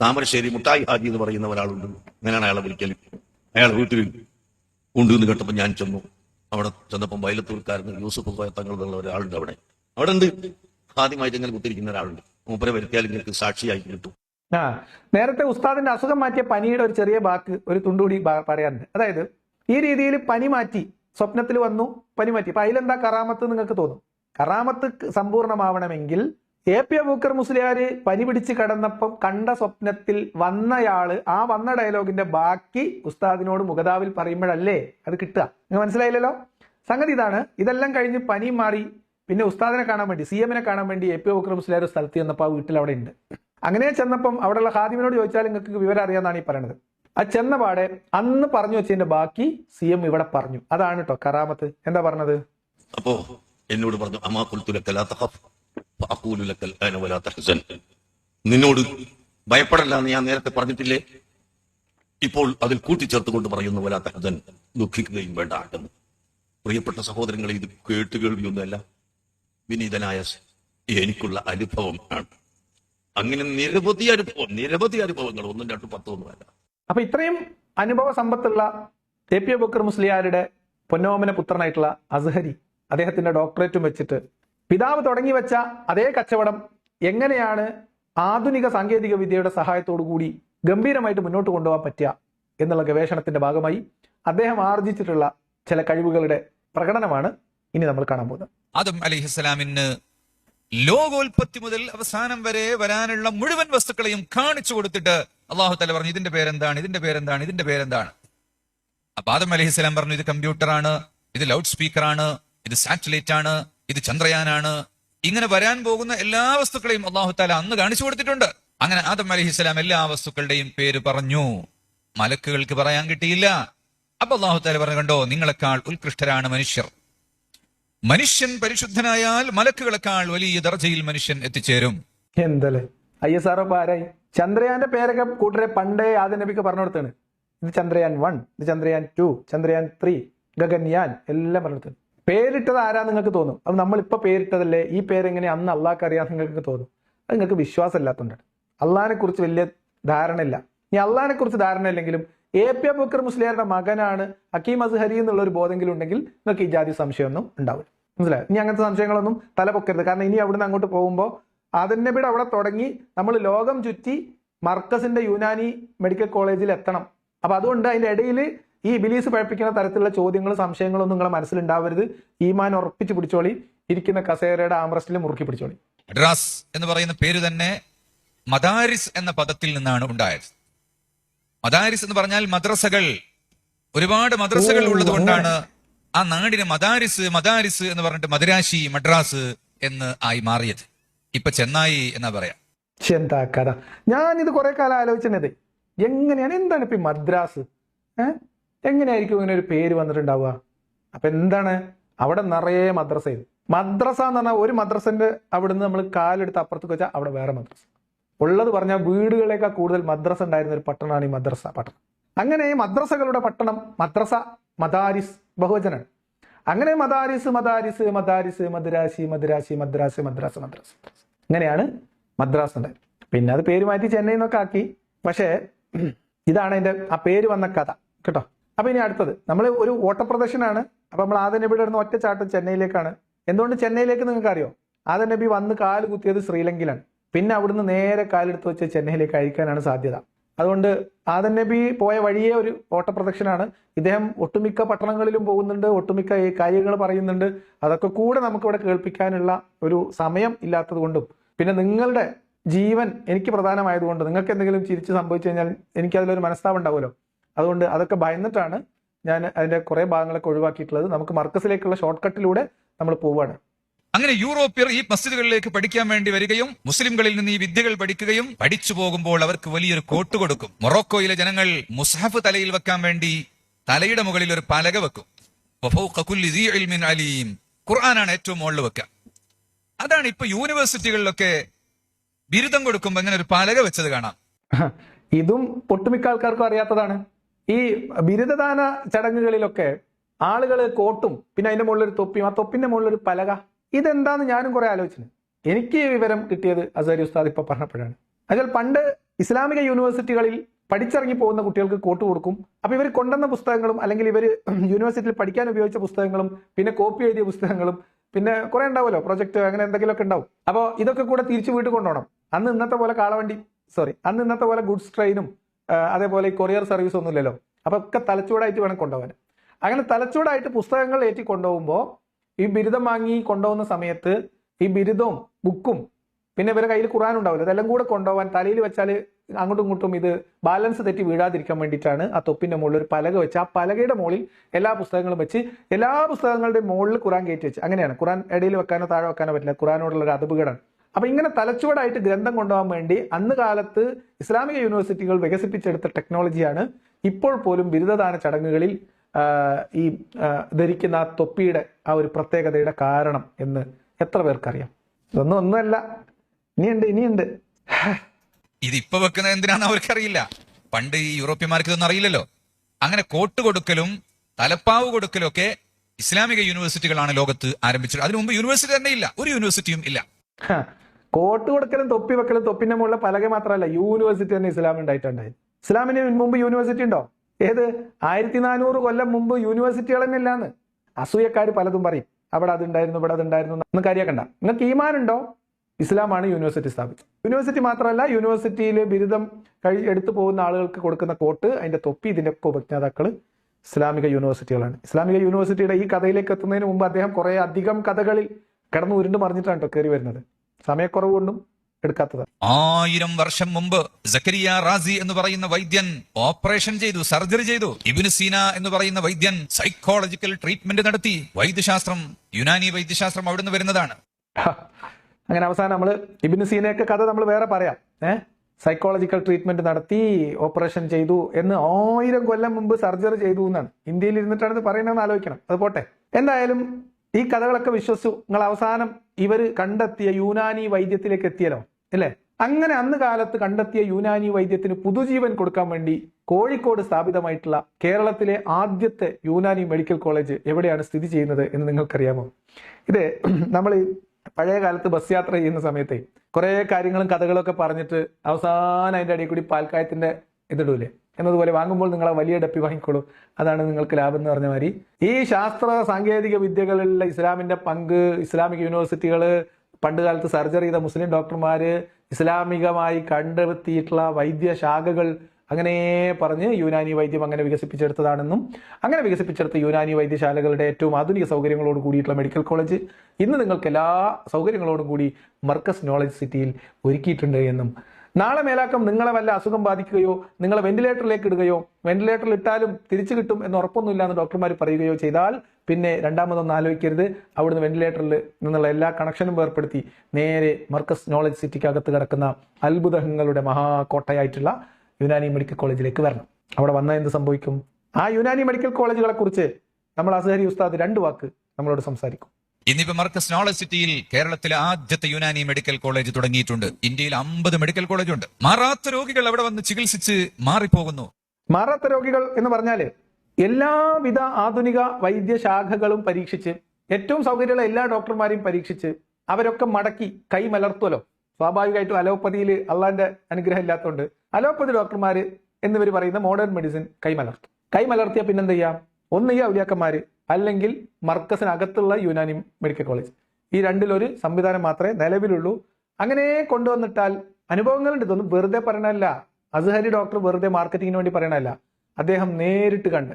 താമരശ്ശേരി മുട്ടായി ഹാജി എന്ന് പറയുന്ന ഒരാളുണ്ട്. അങ്ങനെയാണ് അയാളെ വിളിക്കൽ അയാൾ വീട്ടിൽ ഉണ്ട് കേട്ടപ്പോൾ ഞാൻ ചെന്നു. അവിടെ ചെന്നപ്പം വയലത്തൂർക്കാരൻ യൂസഫ് തങ്ങൾ എന്നുള്ള ഒരാളുണ്ട് അവിടെ. അവിടെ ഉണ്ട് ആദ്യമായിട്ട് ഇങ്ങനെ കുത്തിരിക്കുന്ന ഒരാളുണ്ട്. മൂപ്പരെ വരുത്തിയാൽ നിങ്ങൾക്ക് സാക്ഷിയായി കിട്ടും. ആ നേരത്തെ ഉസ്താദിന്റെ അസുഖം മാറ്റിയ പനിയുടെ ഒരു ചെറിയ ബാക്ക് ഒരു തുണ്ടുകൂടി പറയാറുണ്ട് അതായത് ഈ രീതിയിൽ പനി മാറ്റി സ്വപ്നത്തിൽ വന്നു പനി മാറ്റി. അപ്പൊ അതിലെന്താ കറാമത്ത് നിങ്ങൾക്ക് തോന്നും? കറാമത്ത് സമ്പൂർണമാവണമെങ്കിൽ എ പി അബൂക്കർ മുസ്ലിയാര് പനി പിടിച്ച് കിടന്നപ്പം കണ്ട സ്വപ്നത്തിൽ വന്നയാൾ ആ വന്ന ഡയലോഗിന്റെ ബാക്കി ഉസ്താദിനോട് മുഖതാവിൽ പറയുമ്പോഴല്ലേ അത് കിട്ടുക. നിങ്ങൾ മനസ്സിലായില്ലല്ലോ? സംഗതി ഇതാണ്. ഇതെല്ലാം കഴിഞ്ഞ് പനി മാറി പിന്നെ ഉസ്താദിനെ കാണാൻ വേണ്ടി സി എമ്മിനെ കാണാൻ വേണ്ടി എ പി അബൂക്കർ മുസ്ലിയാർ ഒരു സ്ഥലത്ത് ചെന്നപ്പോൾ ആ വീട്ടിൽ അവിടെ ഉണ്ട്. അങ്ങനെ ചെന്നപ്പം അവിടെയുള്ള ഹാദിമിനോട് ചോദിച്ചാൽ നിങ്ങൾക്ക് വിവരം അറിയാന്നാണ് ഈ പറയുന്നത് ആ ചെന്ന പാടെ അന്ന് പറഞ്ഞു വെച്ചതിന്റെ ബാക്കി സി എം ഇവിടെ പറഞ്ഞു. അതാണ് കേട്ടോ കറാമത്ത്. എന്താ പറഞ്ഞത്? അപ്പോ എന്നോട് പറഞ്ഞു അമാ നിന്നോട് ഭയപ്പെടല്ല എന്ന് ഞാൻ നേരത്തെ പറഞ്ഞിട്ടില്ലേ? ഇപ്പോൾ അതിൽ കൂട്ടിച്ചേർത്തുകൊണ്ട് പറയുന്നു വലാ ഹസൻ ദുഃഖിക്കുകയും വേണ്ട പ്രിയപ്പെട്ട സഹോദരങ്ങളെ ഇത് കേട്ടുകേൾവിയൊന്നുമല്ല വിനീതനായ എനിക്കുള്ള അനുഭവം ആണ്. അങ്ങനെ നിരവധി അനുഭവം നിരവധി അനുഭവങ്ങൾ. ഒന്നും രണ്ടും പത്തൊന്നുമല്ല അപ്പൊ ഇത്രയും അനുഭവ സമ്പത്തുള്ള എ പി ബക്കർ മുസ്ലിയാരുടെ പൊന്നോമന പുത്രനായിട്ടുള്ള അസ്ഹരി അദ്ദേഹത്തിന്റെ ഡോക്ടറേറ്റും വെച്ചിട്ട് പിതാവ് തുടങ്ങി വെച്ച അതേ കച്ചവടം എങ്ങനെയാണ് ആധുനിക സാങ്കേതിക വിദ്യയുടെ കൂടി ഗംഭീരമായിട്ട് മുന്നോട്ട് കൊണ്ടുപോകാൻ പറ്റുക എന്നുള്ള ഗവേഷണത്തിന്റെ ഭാഗമായി അദ്ദേഹം ആർജിച്ചിട്ടുള്ള ചില കഴിവുകളുടെ പ്രകടനമാണ് ഇനി നമ്മൾ കാണാൻ പോകുന്നത് ആദം അലിഹിസ്സലാമിന് ലോകോൽപത്തി മുതൽ അവസാനം വരെ വരാനുള്ള മുഴുവൻ വസ്തുക്കളെയും കാണിച്ചു കൊടുത്തിട്ട് അള്ളാഹു തല പറഞ്ഞു ഇതിന്റെ പേരെന്താണ് ഇതിന്റെ പേരെന്താണ് ഇതിന്റെ പേരെന്താണ്? അപ്പൊ ആദം അലഹിസ്സലാം പറഞ്ഞു ഇത് കമ്പ്യൂട്ടറാണ് ഇത് ലൗഡ് സ്പീക്കറാണ് ഇത് സാറ്റലൈറ്റ് ആണ് ഇത് ചന്ദ്രയാനാണ്. ഇങ്ങനെ വരാൻ പോകുന്ന എല്ലാ വസ്തുക്കളെയും അള്ളാഹു താല അന്ന് കാണിച്ചു കൊടുത്തിട്ടുണ്ട്. അങ്ങനെ ആദം അലഹിസ്സലാം എല്ലാ വസ്തുക്കളുടെയും പേര് പറഞ്ഞു. മലക്കുകൾക്ക് പറയാൻ കിട്ടിയില്ല. അപ്പൊ അള്ളാഹു താല പറഞ്ഞു കണ്ടോ നിങ്ങളെക്കാൾ ഉത്കൃഷ്ടരാണ് മനുഷ്യർ. മനുഷ്യൻ പരിശുദ്ധനായാൽ മലക്കുകളെക്കാൾ വലിയ ദർജയിൽ മനുഷ്യൻ എത്തിച്ചേരും. എന്തല്ലേ? ഐ എസ് ആരായി? ചന്ദ്രയാന്റെ പേരൊക്കെ കൂട്ടരെ പണ്ടേ ആദ്യ നബിക്ക് പറഞ്ഞു കൊടുത്താണ് ഇത് ചന്ദ്രയാൻ വൺ ഇത് ചന്ദ്രയാൻ ടു ചന്ദ്രയാൻ ത്രീ ഗഗൻയാൻ എല്ലാം പറഞ്ഞു കൊടുത്താണ് പേരിട്ടത് ആരാ നിങ്ങൾക്ക് തോന്നും? അത് നമ്മളിപ്പോ പേരിട്ടതല്ലേ? ഈ പേരെങ്ങനെ അന്ന് അള്ളാഹ്ക്ക് അറിയാൻ നിങ്ങൾക്ക് തോന്നും? അത് നിങ്ങൾക്ക് വിശ്വാസം ഇല്ലാത്തതുകൊണ്ട് അള്ളാഹിനെ കുറിച്ച് വലിയ ധാരണയില്ല. ഇനി അള്ളാഹിനെ കുറിച്ച് ധാരണ ഇല്ലെങ്കിലും എ പി അബുക്കർ മുസ്ലിയാരുടെ മകനാണ് ഹക്കീം അസ്ഹരി എന്നുള്ള ഒരു ബോധെങ്കിലും ഉണ്ടെങ്കിൽ നിങ്ങൾക്ക് ഈ ജാതി സംശയമൊന്നും ഉണ്ടാവില്ല. മനസ്സിലായോ? ഇനി അങ്ങനത്തെ സംശയങ്ങളൊന്നും തലപൊക്കരുത്. കാരണം ഇനി അവിടുന്ന് അങ്ങോട്ട് പോകുമ്പോൾ ആദൻ നബിയുടെ അവിടെ തുടങ്ങി നമ്മൾ ലോകം ചുറ്റി മർക്കസിന്റെ യുനാനി മെഡിക്കൽ കോളേജിൽ എത്തണം. അപ്പൊ അതുകൊണ്ട് അതിന്റെ ഇടയിൽ ഈ ബിലീസ് പഴപ്പിക്കുന്ന തരത്തിലുള്ള ചോദ്യങ്ങളും സംശയങ്ങളും നിങ്ങളെ മനസ്സിലുണ്ടാവരുത്. ഈമാൻ ഉറപ്പിച്ച് പിടിച്ചോളി. ഇരിക്കുന്ന കസേരയുടെ ആംബ്രസ്റ്റിൽ മുറുക്കി പിടിച്ചോളി. മദ്രാസ് എന്ന് പറയുന്ന പേര് തന്നെ മദാരിസ് എന്ന പദത്തിൽ നിന്നാണ് ഉണ്ടായത്. മദാരിസ് എന്ന് പറഞ്ഞാൽ മദ്രസകൾ. ഒരുപാട് മദ്രസകൾ ഉള്ളതുകൊണ്ടാണ് ഉള്ളത് കൊണ്ടാണ് ആ നാടിനെ മദാരിസ് മദാരിസ് എന്ന് പറഞ്ഞിട്ട് മദ്രാശി മദ്രാസ് എന്ന് ആയി മാറിയത്. ഇപ്പൊ ചെന്നായി എന്നാ പറയാ? എന്താ കഥ. ഞാനിത് കുറെ കാലം ആലോചിച്ചത് എങ്ങനെയാണ്? എന്താണ് ഇപ്പൊ മദ്രാസ്? ഏഹ് എങ്ങനെയായിരിക്കും ഇങ്ങനെ ഒരു പേര് വന്നിട്ടുണ്ടാവുക? അപ്പൊ എന്താണ്? അവിടെ നിറയെ മദ്രസയും മദ്രസ എന്ന് പറഞ്ഞാൽ ഒരു മദ്രസന്റെ അവിടുന്ന് നമ്മൾ കാലെടുത്ത് അപ്പുറത്തേക്ക് വെച്ചാൽ അവിടെ വേറെ മദ്രസ. ഉള്ളത് പറഞ്ഞാൽ വീടുകളേക്കാൾ കൂടുതൽ മദ്രസ ഉണ്ടായിരുന്ന ഒരു പട്ടണമാണ് ഈ മദ്രസ പട്ടണം. അങ്ങനെ മദ്രസകളുടെ പട്ടണം മദ്രസ മദാരിസ് ബഹുവചനാണ് അങ്ങനെ മദാരിസ് മദാരിസ് മദാരിസ് മദ്രാശി മദ്രാശി മദ്രാസ് മദ്രാസ് മദ്രാസ് ഇങ്ങനെയാണ് മദ്രാസ് പിന്നെ അത് പേര് മാറ്റി ചെന്നൈ എന്നൊക്കെ ആക്കി. പക്ഷേ ഇതാണ് എന്റെ ആ പേര് വന്ന കഥ. കേട്ടോ? അപ്പൊ ഇനി അടുത്തത്. നമ്മൾ ഒരു ഓട്ടപ്രദർശനാണ് അപ്പൊ നമ്മൾ ആദ്യ നബിയുടെ അടുത്ത് ഒറ്റ ചാട്ടം ചെന്നൈയിലേക്കാണ്. എന്തുകൊണ്ട് ചെന്നൈയിലേക്ക് നിങ്ങൾക്ക് അറിയോ ആദ നബി വന്ന് കാൽ കുത്തിയത് ശ്രീലങ്കയിലാണ്. പിന്നെ അവിടുന്ന് നേരെ കാലെടുത്ത് വെച്ച് ചെന്നൈയിലേക്ക് അയക്കാനാണ് സാധ്യത. അതുകൊണ്ട് ആദൻ നബി പോയ വഴിയെ ഒരു ഓട്ടപ്രദക്ഷനാണ് ഇദ്ദേഹം ഒട്ടുമിക്ക പട്ടണങ്ങളിലും പോകുന്നുണ്ട് ഒട്ടുമിക്ക ഈ കാര്യങ്ങൾ പറയുന്നുണ്ട്. അതൊക്കെ കൂടെ നമുക്കിവിടെ കേൾപ്പിക്കാനുള്ള ഒരു സമയം ഇല്ലാത്തത് കൊണ്ടും. പിന്നെ നിങ്ങളുടെ ജീവൻ എനിക്ക് പ്രധാനമായതുകൊണ്ട് നിങ്ങൾക്ക് എന്തെങ്കിലും ചിരിച്ച് സംഭവിച്ചു കഴിഞ്ഞാൽ എനിക്ക് അതിലൊരു മനസ്താപം ഉണ്ടാവുമല്ലോ. അതുകൊണ്ട് അതൊക്കെ ഭയന്നിട്ടാണ് ഞാൻ അതിന്റെ കുറേ ഭാഗങ്ങളൊക്കെ ഒഴിവാക്കിയിട്ടുള്ളത്. നമുക്ക് മർക്കസിലേക്കുള്ള ഷോർട്ട് കട്ടിലൂടെ നമ്മൾ പോവാണ്. അങ്ങനെ യൂറോപ്യർ ഈ മസ്ജിദുകളിലേക്ക് പഠിക്കാൻ വേണ്ടി വരികയും മുസ്ലിംകളിൽ നിന്ന് ഈ വിദ്യകൾ പഠിക്കുകയും പഠിച്ചു പോകുമ്പോൾ അവർക്ക് വലിയൊരു കോട്ട് കൊടുക്കും. മൊറോക്കോയിലെ ജനങ്ങൾ മുസ്ഹഫ് തലയിൽ വെക്കാൻ വേണ്ടി തലയുടെ മുകളിൽ ഒരു പലക വെക്കും. അലീം. ഖുർആനാണ് ഏറ്റവും മുകളിൽ വെക്കുക അതാണ് ഇപ്പൊ യൂണിവേഴ്സിറ്റികളിലൊക്കെ ബിരുദം കൊടുക്കുമ്പോൾ ഇങ്ങനെ ഒരു പലക വെച്ചത് കാണാം. ഇതും ഒട്ടുമിക്ക ആൾക്കാർക്കും അറിയാത്തതാണ്. ഈ ബിരുദദാന ചടങ്ങുകളിലൊക്കെ ആളുകൾ കോട്ടും പിന്നെ അതിന്റെ മുകളിൽ ഒരു തൊപ്പിയും ആ തൊപ്പിന്റെ മുകളിൽ ഒരു പലക ഇതെന്താന്ന് ഞാനും കുറെ ആലോചിച്ചു എനിക്ക് ഈ വിവരം കിട്ടിയത് അസരി ഉസ്താദ് ഇപ്പൊ പറഞ്ഞപ്പോഴാണ്. അതിനാൽ പണ്ട് ഇസ്ലാമിക യൂണിവേഴ്സിറ്റികളിൽ പഠിച്ചിറങ്ങി പോകുന്ന കുട്ടികൾക്ക് കോട്ട് കൊടുക്കും. അപ്പൊ ഇവർ കൊണ്ടുവന്ന പുസ്തകങ്ങളും അല്ലെങ്കിൽ ഇവർ യൂണിവേഴ്സിറ്റിയിൽ പഠിക്കാൻ ഉപയോഗിച്ച പുസ്തകങ്ങളും പിന്നെ കോപ്പി എഴുതിയ പുസ്തകങ്ങളും പിന്നെ കുറെ ഉണ്ടാവുമല്ലോ പ്രൊജക്ട് അങ്ങനെ എന്തെങ്കിലുമൊക്കെ ഉണ്ടാവും. അപ്പോൾ ഇതൊക്കെ കൂടെ തിരിച്ചു വീട്ടിൽ കൊണ്ടുപോകണം. അന്ന് ഇന്നത്തെ പോലെ കാളവണ്ടി സോറി അന്ന് ഇന്നത്തെ പോലെ ഗുഡ്സ് ട്രെയിനും അതേപോലെ കൊറിയർ സർവീസ് ഒന്നുമില്ലല്ലോ അപ്പൊ ഒക്കെ തലച്ചൂടായിട്ട് വേണം കൊണ്ടുപോകാൻ. അങ്ങനെ തലച്ചൂടായിട്ട് പുസ്തകങ്ങൾ ഏറ്റി കൊണ്ടുപോകുമ്പോൾ ഈ ബിരുദം വാങ്ങി കൊണ്ടുപോകുന്ന സമയത്ത് ഈ ബിരുദവും ബുക്കും പിന്നെ ഇവരുടെ കയ്യിൽ ഖുറാൻ ഉണ്ടാവില്ല. ഇതെല്ലാം കൂടെ കൊണ്ടുപോകാൻ തലയിൽ വെച്ചാൽ അങ്ങോട്ടും ഇങ്ങോട്ടും ഇത് ബാലൻസ് തെറ്റി വീഴാതിരിക്കാൻ വേണ്ടിയിട്ടാണ് ആ തൊപ്പിന്റെ മുകളിൽ ഒരു പലക വെച്ച് ആ പലകയുടെ മുകളിൽ എല്ലാ പുസ്തകങ്ങളും വെച്ച് എല്ലാ പുസ്തകങ്ങളുടെ മുകളിൽ ഖുറാൻ കയറ്റി വെച്ച്. അങ്ങനെയാണ്. ഖുറാൻ ഇടയിൽ വെക്കാനോ താഴെ വെക്കാനോ പറ്റില്ല. ഖുറാനോടുള്ള ഒരു അതുപുകടാണ്. അപ്പൊ ഇങ്ങനെ തലച്ചുവടായിട്ട് ഗ്രന്ഥം കൊണ്ടുപോകാൻ വേണ്ടി അന്ന് കാലത്ത് ഇസ്ലാമിക യൂണിവേഴ്സിറ്റികൾ വികസിപ്പിച്ചെടുത്ത ടെക്നോളജിയാണ് ഇപ്പോൾ പോലും ബിരുദദാന ചടങ്ങുകളിൽ ഈ ധരിക്കുന്ന ആ തൊപ്പിയുടെ ആ ഒരു പ്രത്യേകതയുടെ കാരണം എന്ന് എത്ര പേർക്കറിയാം? ഇതൊന്നും ഒന്നുമല്ല. ഇനിയുണ്ട് ഇനിയുണ്ട്. ഇത് ഇപ്പൊ വെക്കുന്നത് എന്തിനാന്ന് അവർക്കറിയില്ല. പണ്ട് ഈ യൂറോപ്യന്മാർക്ക് ഇതൊന്നും അറിയില്ലല്ലോ. അങ്ങനെ കോട്ട് കൊടുക്കലും തലപ്പാവ് കൊടുക്കലും ഒക്കെ ഇസ്ലാമിക യൂണിവേഴ്സിറ്റികളാണ് ലോകത്ത് ആരംഭിച്ചത്. അതിനു മുമ്പ് യൂണിവേഴ്സിറ്റി തന്നെ ഇല്ല. ഒരു യൂണിവേഴ്സിറ്റിയും ഇല്ല. കോട്ട് കൊടുക്കലും തൊപ്പി വെക്കലും തൊപ്പിന്റെ മുകളിൽ പലകെ മാത്രമല്ല യൂണിവേഴ്സിറ്റി തന്നെ ഇസ്ലാം ഉണ്ടായിട്ടുണ്ടായി ഇസ്ലാമിന് മുമ്പ് യൂണിവേഴ്സിറ്റി ഉണ്ടോ? ഏത്? ആയിരത്തി നാനൂറ് കൊല്ലം മുമ്പ് യൂണിവേഴ്സിറ്റികൾ തന്നെ ഇല്ലാന്ന് അസൂയക്കാർ പലതും പറയും. അവിടെ അതുണ്ടായിരുന്നു ഇവിടെ അതുണ്ടായിരുന്നു നമുക്ക് കാര്യമാക്കണ്ട നിങ്ങൾക്ക് ഈമാനുണ്ടോ? ഇസ്ലാമാണ് യൂണിവേഴ്സിറ്റി സ്ഥാപിച്ചത്. യൂണിവേഴ്സിറ്റി മാത്രമല്ല യൂണിവേഴ്സിറ്റിയിൽ ബിരുദം കഴി എടുത്തു പോകുന്ന ആളുകൾക്ക് കൊടുക്കുന്ന കോട്ട് അതിന്റെ തൊപ്പി ഇതിന്റെ ഒക്കെ ഉപജ്ഞാതാക്കൾ ഇസ്ലാമിക യൂണിവേഴ്സിറ്റികളാണ്. ഇസ്ലാമിക യൂണിവേഴ്സിറ്റിയുടെ ഈ കഥയിലേക്ക് എത്തുന്നതിന് മുമ്പ് അദ്ദേഹം കുറേ അധികം കഥകളിൽ കിടന്ന് ഉരുണ്ട് മറിഞ്ഞിട്ടാണ് കേട്ടോ കയറി വരുന്നത്. സമയക്കുറവ് കൊണ്ടും എടുക്കാത്തതാണ് ആയിരം വർഷം മുമ്പ് സക്കരിയ റാസി എന്ന് പറയുന്ന വൈദ്യൻ ഓപ്പറേഷൻ ചെയ്തു സർജറി ചെയ്തു. ഇബിന് സീന എന്ന് പറയുന്ന വൈദ്യൻ സൈക്കോളജിക്കൽ ട്രീറ്റ്മെന്റ് നടത്തി. വൈദ്യശാസ്ത്രം യുനാനി വൈദ്യശാസ്ത്രം അവിടുന്ന് വരുന്നതാണ്. അങ്ങനെ അവസാനം നമ്മൾ ഇബിന് സീനയൊക്കെ കഥ നമ്മൾ വേറെ പറയാം. ഏഹ് സൈക്കോളജിക്കൽ ട്രീറ്റ്മെന്റ് നടത്തി ഓപ്പറേഷൻ ചെയ്തു എന്ന് ആയിരം കൊല്ലം മുമ്പ് സർജറി ചെയ്തു എന്നാണ്. ഇന്ത്യയിൽ ഇരുന്നിട്ടാണ് ഇത് പറയുന്നതെന്ന് ആലോചിക്കണം. അത് പോട്ടെ. എന്തായാലും ഈ കഥകളൊക്കെ വിശ്വസിച്ചു. നിങ്ങൾ അവസാനം ഇവർ കണ്ടെത്തിയ യൂനാനി വൈദ്യത്തിലേക്ക് എത്തിയല്ലോ അല്ലേ? അങ്ങനെ അന്ന് കാലത്ത് കണ്ടെത്തിയ യൂനാനി വൈദ്യത്തിന് പുതുജീവൻ കൊടുക്കാൻ വേണ്ടി കോഴിക്കോട് സ്ഥാപിതമായിട്ടുള്ള കേരളത്തിലെ ആദ്യത്തെ യൂനാനി മെഡിക്കൽ കോളേജ് എവിടെയാണ് സ്ഥിതി ചെയ്യുന്നത് എന്ന് നിങ്ങൾക്കറിയാമോ? ഇത് നമ്മൾ പഴയ കാലത്ത് ബസ് യാത്ര ചെയ്യുന്ന സമയത്തെ കുറെ കാര്യങ്ങളും കഥകളൊക്കെ പറഞ്ഞിട്ട് അവസാനം അതിന്റെ അടിയിൽ കൂടി പാൽക്കായത്തിന്റെ ഇതിടൂലേ? എന്നതുപോലെ വാങ്ങുമ്പോൾ നിങ്ങൾ വലിയ ഡപ്പി വാങ്ങിക്കോളൂ. അതാണ് നിങ്ങൾക്ക് ലാഭം എന്ന് പറഞ്ഞ മാതിരി. ഈ ശാസ്ത്ര സാങ്കേതിക വിദ്യകളിലുള്ള ഇസ്ലാമിന്റെ പങ്ക് ഇസ്ലാമിക് യൂണിവേഴ്സിറ്റികൾ പണ്ട് കാലത്ത് സർജറി ചെയ്ത മുസ്ലിം ഡോക്ടർമാര് ഇസ്ലാമികമായി കണ്ടെത്തിയിട്ടുള്ള വൈദ്യശാഖകൾ അങ്ങനെ പറഞ്ഞ് യുനാനി വൈദ്യം അങ്ങനെ വികസിപ്പിച്ചെടുത്തതാണെന്നും അങ്ങനെ വികസിപ്പിച്ചെടുത്ത യുനാനി വൈദ്യശാലകളുടെ ഏറ്റവും ആധുനിക സൗകര്യങ്ങളോട് കൂടിയിട്ടുള്ള മെഡിക്കൽ കോളേജ് ഇന്ന് നിങ്ങൾക്ക് എല്ലാ സൗകര്യങ്ങളോടും കൂടി മർക്കസ് നോളജ് സിറ്റിയിൽ ഒരുക്കിയിട്ടുണ്ട് എന്നും നാളെ മേലാക്കം നിങ്ങളെ വല്ല അസുഖം ബാധിക്കുകയോ നിങ്ങളെ വെന്റിലേറ്ററിലേക്ക് ഇടുകയോ വെന്റിലേറ്ററിൽ ഇട്ടാലും തിരിച്ചു കിട്ടും എന്ന് ഉറപ്പൊന്നുമില്ല എന്ന് ഡോക്ടർമാർ പറയുകയോ ചെയ്താൽ പിന്നെ രണ്ടാമതൊന്നും ആലോചിക്കരുത്. അവിടുന്ന് വെന്റിലേറ്ററിൽ നിന്നുള്ള എല്ലാ കണക്ഷനും ഏർപ്പെടുത്തി നേരെ മർക്കസ് നോളജ് സിറ്റിക്കകത്ത് കിടക്കുന്ന അത്ഭുതങ്ങളുടെ മഹാകോട്ടയായിട്ടുള്ള യുനാനി മെഡിക്കൽ കോളേജിലേക്ക് വരണം. അവിടെ വന്നാൽ എന്ത് സംഭവിക്കും? ആ യുനാനി മെഡിക്കൽ കോളേജുകളെ കുറിച്ച് നമ്മൾ അസഹരി ഉസ്താദ് രണ്ട് വാക്ക് നമ്മളോട് സംസാരിക്കും. ഇന്നിപ്പോ മർക്കസ് നോളജ് സിറ്റിയിൽ കേരളത്തിലെ ആദ്യത്തെ യുനാനി മെഡിക്കൽ കോളേജ് തുടങ്ങിയിട്ടുണ്ട്. ഇന്ത്യയിൽ അമ്പത് മെഡിക്കൽ കോളേജ് ഉണ്ട് മാറാത്ത രോഗികൾ അവിടെ വന്ന് ചികിത്സിച്ച് മാറിപ്പോകുന്നു. മാറാത്ത രോഗികൾ എന്ന് പറഞ്ഞാൽ എല്ലാവിധ ആധുനിക വൈദ്യശാഖകളും പരീക്ഷിച്ച് ഏറ്റവും സൗകര്യമുള്ള എല്ലാ ഡോക്ടർമാരെയും പരീക്ഷിച്ച് അവരൊക്കെ മടക്കി കൈ മലർത്തുമല്ലോ സ്വാഭാവികമായിട്ടും അലോപ്പതിയിൽ അള്ളാന്റെ അനുഗ്രഹം ഇല്ലാത്തതുകൊണ്ട് അലോപ്പതി ഡോക്ടർമാര് എന്നിവർ പറയുന്ന മോഡേൺ മെഡിസിൻ കൈമലർത്തും. കൈമലർത്തിയ പിന്നെന്ത് ചെയ്യാം ഒന്ന് ഔലിയാക്കന്മാര് അല്ലെങ്കിൽ മർക്കസിനകത്തുള്ള യുനാനി മെഡിക്കൽ കോളേജ്. ഈ രണ്ടിലൊരു സംവിധാനം മാത്രമേ നിലവിലുള്ളൂ. അങ്ങനെ കൊണ്ടുവന്നിട്ടാൽ അനുഭവങ്ങളുണ്ട്. ഇതൊന്നും വെറുതെ പറയണല്ല അസ്ഹരി ഡോക്ടർ വെറുതെ മാർക്കറ്റിങ്ങിന് വേണ്ടി പറയണല്ല അദ്ദേഹം നേരിട്ട് കണ്ട്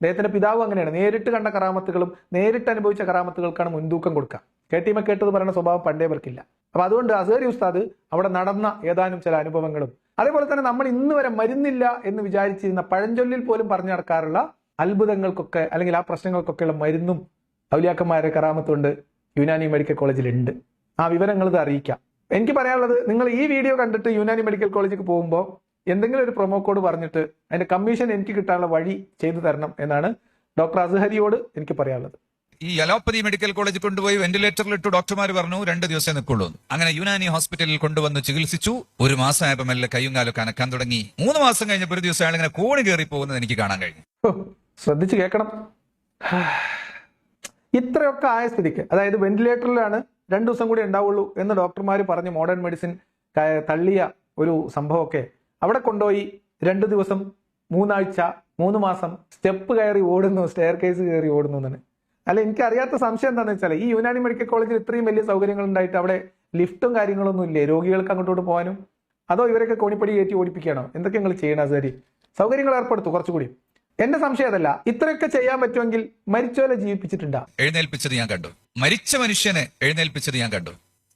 അദ്ദേഹത്തിന്റെ പിതാവ് അങ്ങനെയാണ്. നേരിട്ട് കണ്ട കറാമത്തുകളും നേരിട്ട് അനുഭവിച്ച കറാമത്തുകൾക്കാണ് മുൻതൂക്കം കൊടുക്കുക. കേട്ടിമ കേട്ടത് പറയുന്ന സ്വഭാവം പണ്ടേ പേർക്കില്ല അപ്പൊ അതുകൊണ്ട് അസഹരി ഉസ്താദ് അവിടെ നടന്ന ഏതാനും ചില അനുഭവങ്ങളും. അതേപോലെ തന്നെ നമ്മൾ ഇന്ന് വരെ മരുന്നില്ല എന്ന് വിചാരിച്ചിരുന്ന പഴഞ്ചൊല്ലിൽ പോലും പറഞ്ഞു നടക്കാറുള്ള അത്ഭുതങ്ങൾക്കൊക്കെ അല്ലെങ്കിൽ ആ പ്രശ്നങ്ങൾക്കൊക്കെയുള്ള മരുന്നും ഔലിയാക്കന്മാരെ കറാമത്തുണ്ട് യുനാനി മെഡിക്കൽ കോളേജിലുണ്ട്. ആ വിവരങ്ങൾ ഇത് അറിയിക്കാം. എനിക്ക് പറയാനുള്ളത് നിങ്ങൾ ഈ വീഡിയോ കണ്ടിട്ട് യുനാനി മെഡിക്കൽ കോളേജിലേക്ക് പോകുമ്പോൾ എന്തെങ്കിലും ഒരു പ്രൊമോ കോഡ് പറഞ്ഞിട്ട് അതിന്റെ കമ്മീഷൻ എനിക്ക് കിട്ടാനുള്ള വഴി ചെയ്തു തരണം എന്നാണ് ഡോക്ടർ അസഹരിയോട് എനിക്ക് പറയാനുള്ളത്. ഈ അലോപ്പതി മെഡിക്കൽ കോളേജ് കൊണ്ടുപോയി വെന്റിലേറ്ററിൽ ഇട്ടു ഡോക്ടർമാർ പറഞ്ഞു രണ്ട് ദിവസമേ നിൽക്കുള്ളൂ അങ്ങനെ യുനാനി ഹോസ്പിറ്റലിൽ കൊണ്ടുവന്ന് ചികിത്സിച്ചു. ഒരു മാസം ആയപ്പോൾ മെല്ലെ കയ്യും കാലൊക്കെ അനക്കാൻ തുടങ്ങി. മൂന്ന് മാസം കഴിഞ്ഞപ്പോൾ ഒരു ദിവസം അയാൾ ഇങ്ങനെ കോണി കയറി പോകുന്നത് എനിക്ക് കാണാൻ കഴിഞ്ഞു. ശ്രദ്ധിച്ച് കേൾക്കണം. ഇത്രയൊക്കെ ആയ സ്ഥിതിക്ക് അതായത് വെന്റിലേറ്ററിലാണ് രണ്ടു ദിവസം കൂടി ഉണ്ടാവുള്ളൂ എന്ന് ഡോക്ടർമാർ പറഞ്ഞ് മോഡേൺ മെഡിസിൻ തള്ളിയ ഒരു സംഭവമൊക്കെ അവിടെ കൊണ്ടുപോയി രണ്ട് ദിവസം മൂന്നാഴ്ച മൂന്ന് മാസം സ്റ്റെപ്പ് കയറി ഓടുന്നു സ്റ്റെയർ കേസ് കയറി ഓടുന്നു എന്നാണ് അല്ല എനിക്ക് അറിയാത്ത സംശയം എന്താണെന്ന് വെച്ചാൽ ഈ യുനാനി മെഡിക്കൽ കോളേജിൽ ഇത്രയും വലിയ സൗകര്യങ്ങൾ ഉണ്ടായിട്ട് അവിടെ ലിഫ്റ്റും കാര്യങ്ങളൊന്നും ഇല്ലേ? രോഗികൾക്ക് അങ്ങോട്ടോട്ട് പോകാനും അതോ ഇവരൊക്കെ കോണിപ്പടി കയറ്റി ഓടിപ്പിക്കുകയാണോ? എന്തൊക്കെ നിങ്ങൾ ചെയ്യണം സാരി സൗകര്യങ്ങൾ ഏർപ്പെടുത്തു കുറച്ചുകൂടി. എന്റെ സംശയം അതല്ല. ഇത്രയൊക്കെ ചെയ്യാൻ പറ്റുമെങ്കിൽ മരിച്ചവരെ ജീവിപ്പിച്ചിട്ടുണ്ടാ. എഴുന്നേൽപ്പിച്ചത് ഞാൻ കണ്ടു. മരിച്ച മനുഷ്യനെ എഴുന്നേൽപ്പിച്ചത് ഞാൻ കണ്ടു.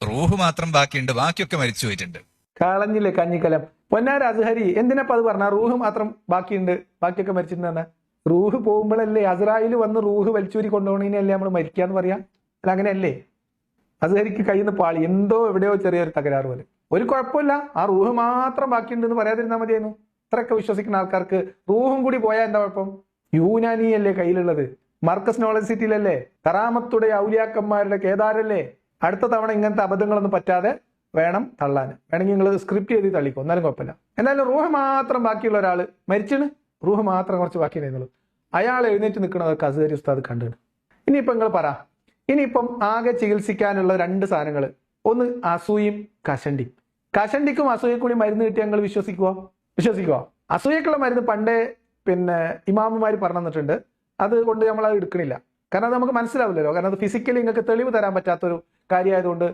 റൂഹ് മാത്രം ബാക്കിയുണ്ട്. ബാക്കിയൊക്കെ മരിച്ചു പോയിട്ടുണ്ട്. കളഞ്ഞില്ലേ കഞ്ഞിക്കലം. പൊന്നാര അസഹരി എന്തിനപ്പ അത് പറഞ്ഞ? റൂഹ് മാത്രം ബാക്കിയുണ്ട്. ബാക്കിയൊക്കെ മരിച്ചിട്ടുണ്ടെന്ന്. റൂഹ് പോകുമ്പോഴല്ലേ അസ്രായിൽ വന്ന് റൂഹ് വലിച്ചൂരി കൊണ്ടുപോകണേനല്ലേ നമ്മൾ മരിക്കാന്ന് പറയാ? അല്ല അങ്ങനെയല്ലേ? അസ്ഹരിക്ക് കയ്യിൽ നിന്ന് പാളി. എന്തോ എവിടെയോ ചെറിയൊരു തകരാറ് പോലെ. ഒരു കുഴപ്പമില്ല. ആ റൂഹ് മാത്രം ബാക്കിയുണ്ടെന്ന് പറയാതിരുന്നാൽ മതിയായിരുന്നു. ഇത്രയൊക്കെ വിശ്വസിക്കുന്ന ആൾക്കാർക്ക് റൂഹും കൂടി പോയാൽ എന്താ കുഴപ്പം? യൂനാനി അല്ലേ കയ്യിലുള്ളത്? മർക്കസ് നോളജ് സിറ്റിയിലല്ലേ? കറാമത്തുടെ ഔലിയാക്കന്മാരുടെ കേദാരല്ലേ? അടുത്ത തവണ ഇങ്ങനത്തെ അബദ്ധങ്ങളൊന്നും പറ്റാതെ വേണം തള്ളാൻ. വേണമെങ്കിൽ നിങ്ങൾ സ്ക്രിപ്റ്റ് ചെയ്ത് തള്ളിക്കോ. എന്നാലും കുഴപ്പമില്ല. എന്നാലും റൂഹ് മാത്രം ബാക്കിയുള്ള ഒരാൾ മരിച്ചാണ്. റൂഹ് മാത്രം കുറച്ച് ബാക്കി ബാക്കിയുണ്ടായിരുന്നുള്ളൂ അയാൾ എഴുന്നേറ്റ് നിൽക്കുന്നത് കസേരി ഉസ്താദ് കണ്ടിട്ട്. ഇനിയിപ്പം നിങ്ങൾ പറ. ഇനിയിപ്പം ആകെ ചികിത്സിക്കാനുള്ള രണ്ട് സാധനങ്ങൾ ഒന്ന് അസൂയും കഷണ്ടിയും. കശണ്ടിക്കും അസൂയക്കൂടി കൂടി മരുന്ന് കിട്ടിയാൽ ഞങ്ങൾ വിശ്വസിക്കുവോ? വിശ്വസിക്കുവോ അസൂയക്കുള്ള മരുന്ന് പണ്ടേ പിന്നെ ഇമാമുമാർ പറഞ്ഞു തന്നിട്ടുണ്ട് അതുകൊണ്ട് നമ്മൾ അത് എടുക്കണില്ല. കാരണം അത് നമുക്ക് മനസ്സിലാവില്ലല്ലോ. കാരണം അത് ഫിസിക്കലി നിങ്ങൾക്ക് തെളിവ് തരാൻ പറ്റാത്തൊരു കാര്യമായതുകൊണ്ട്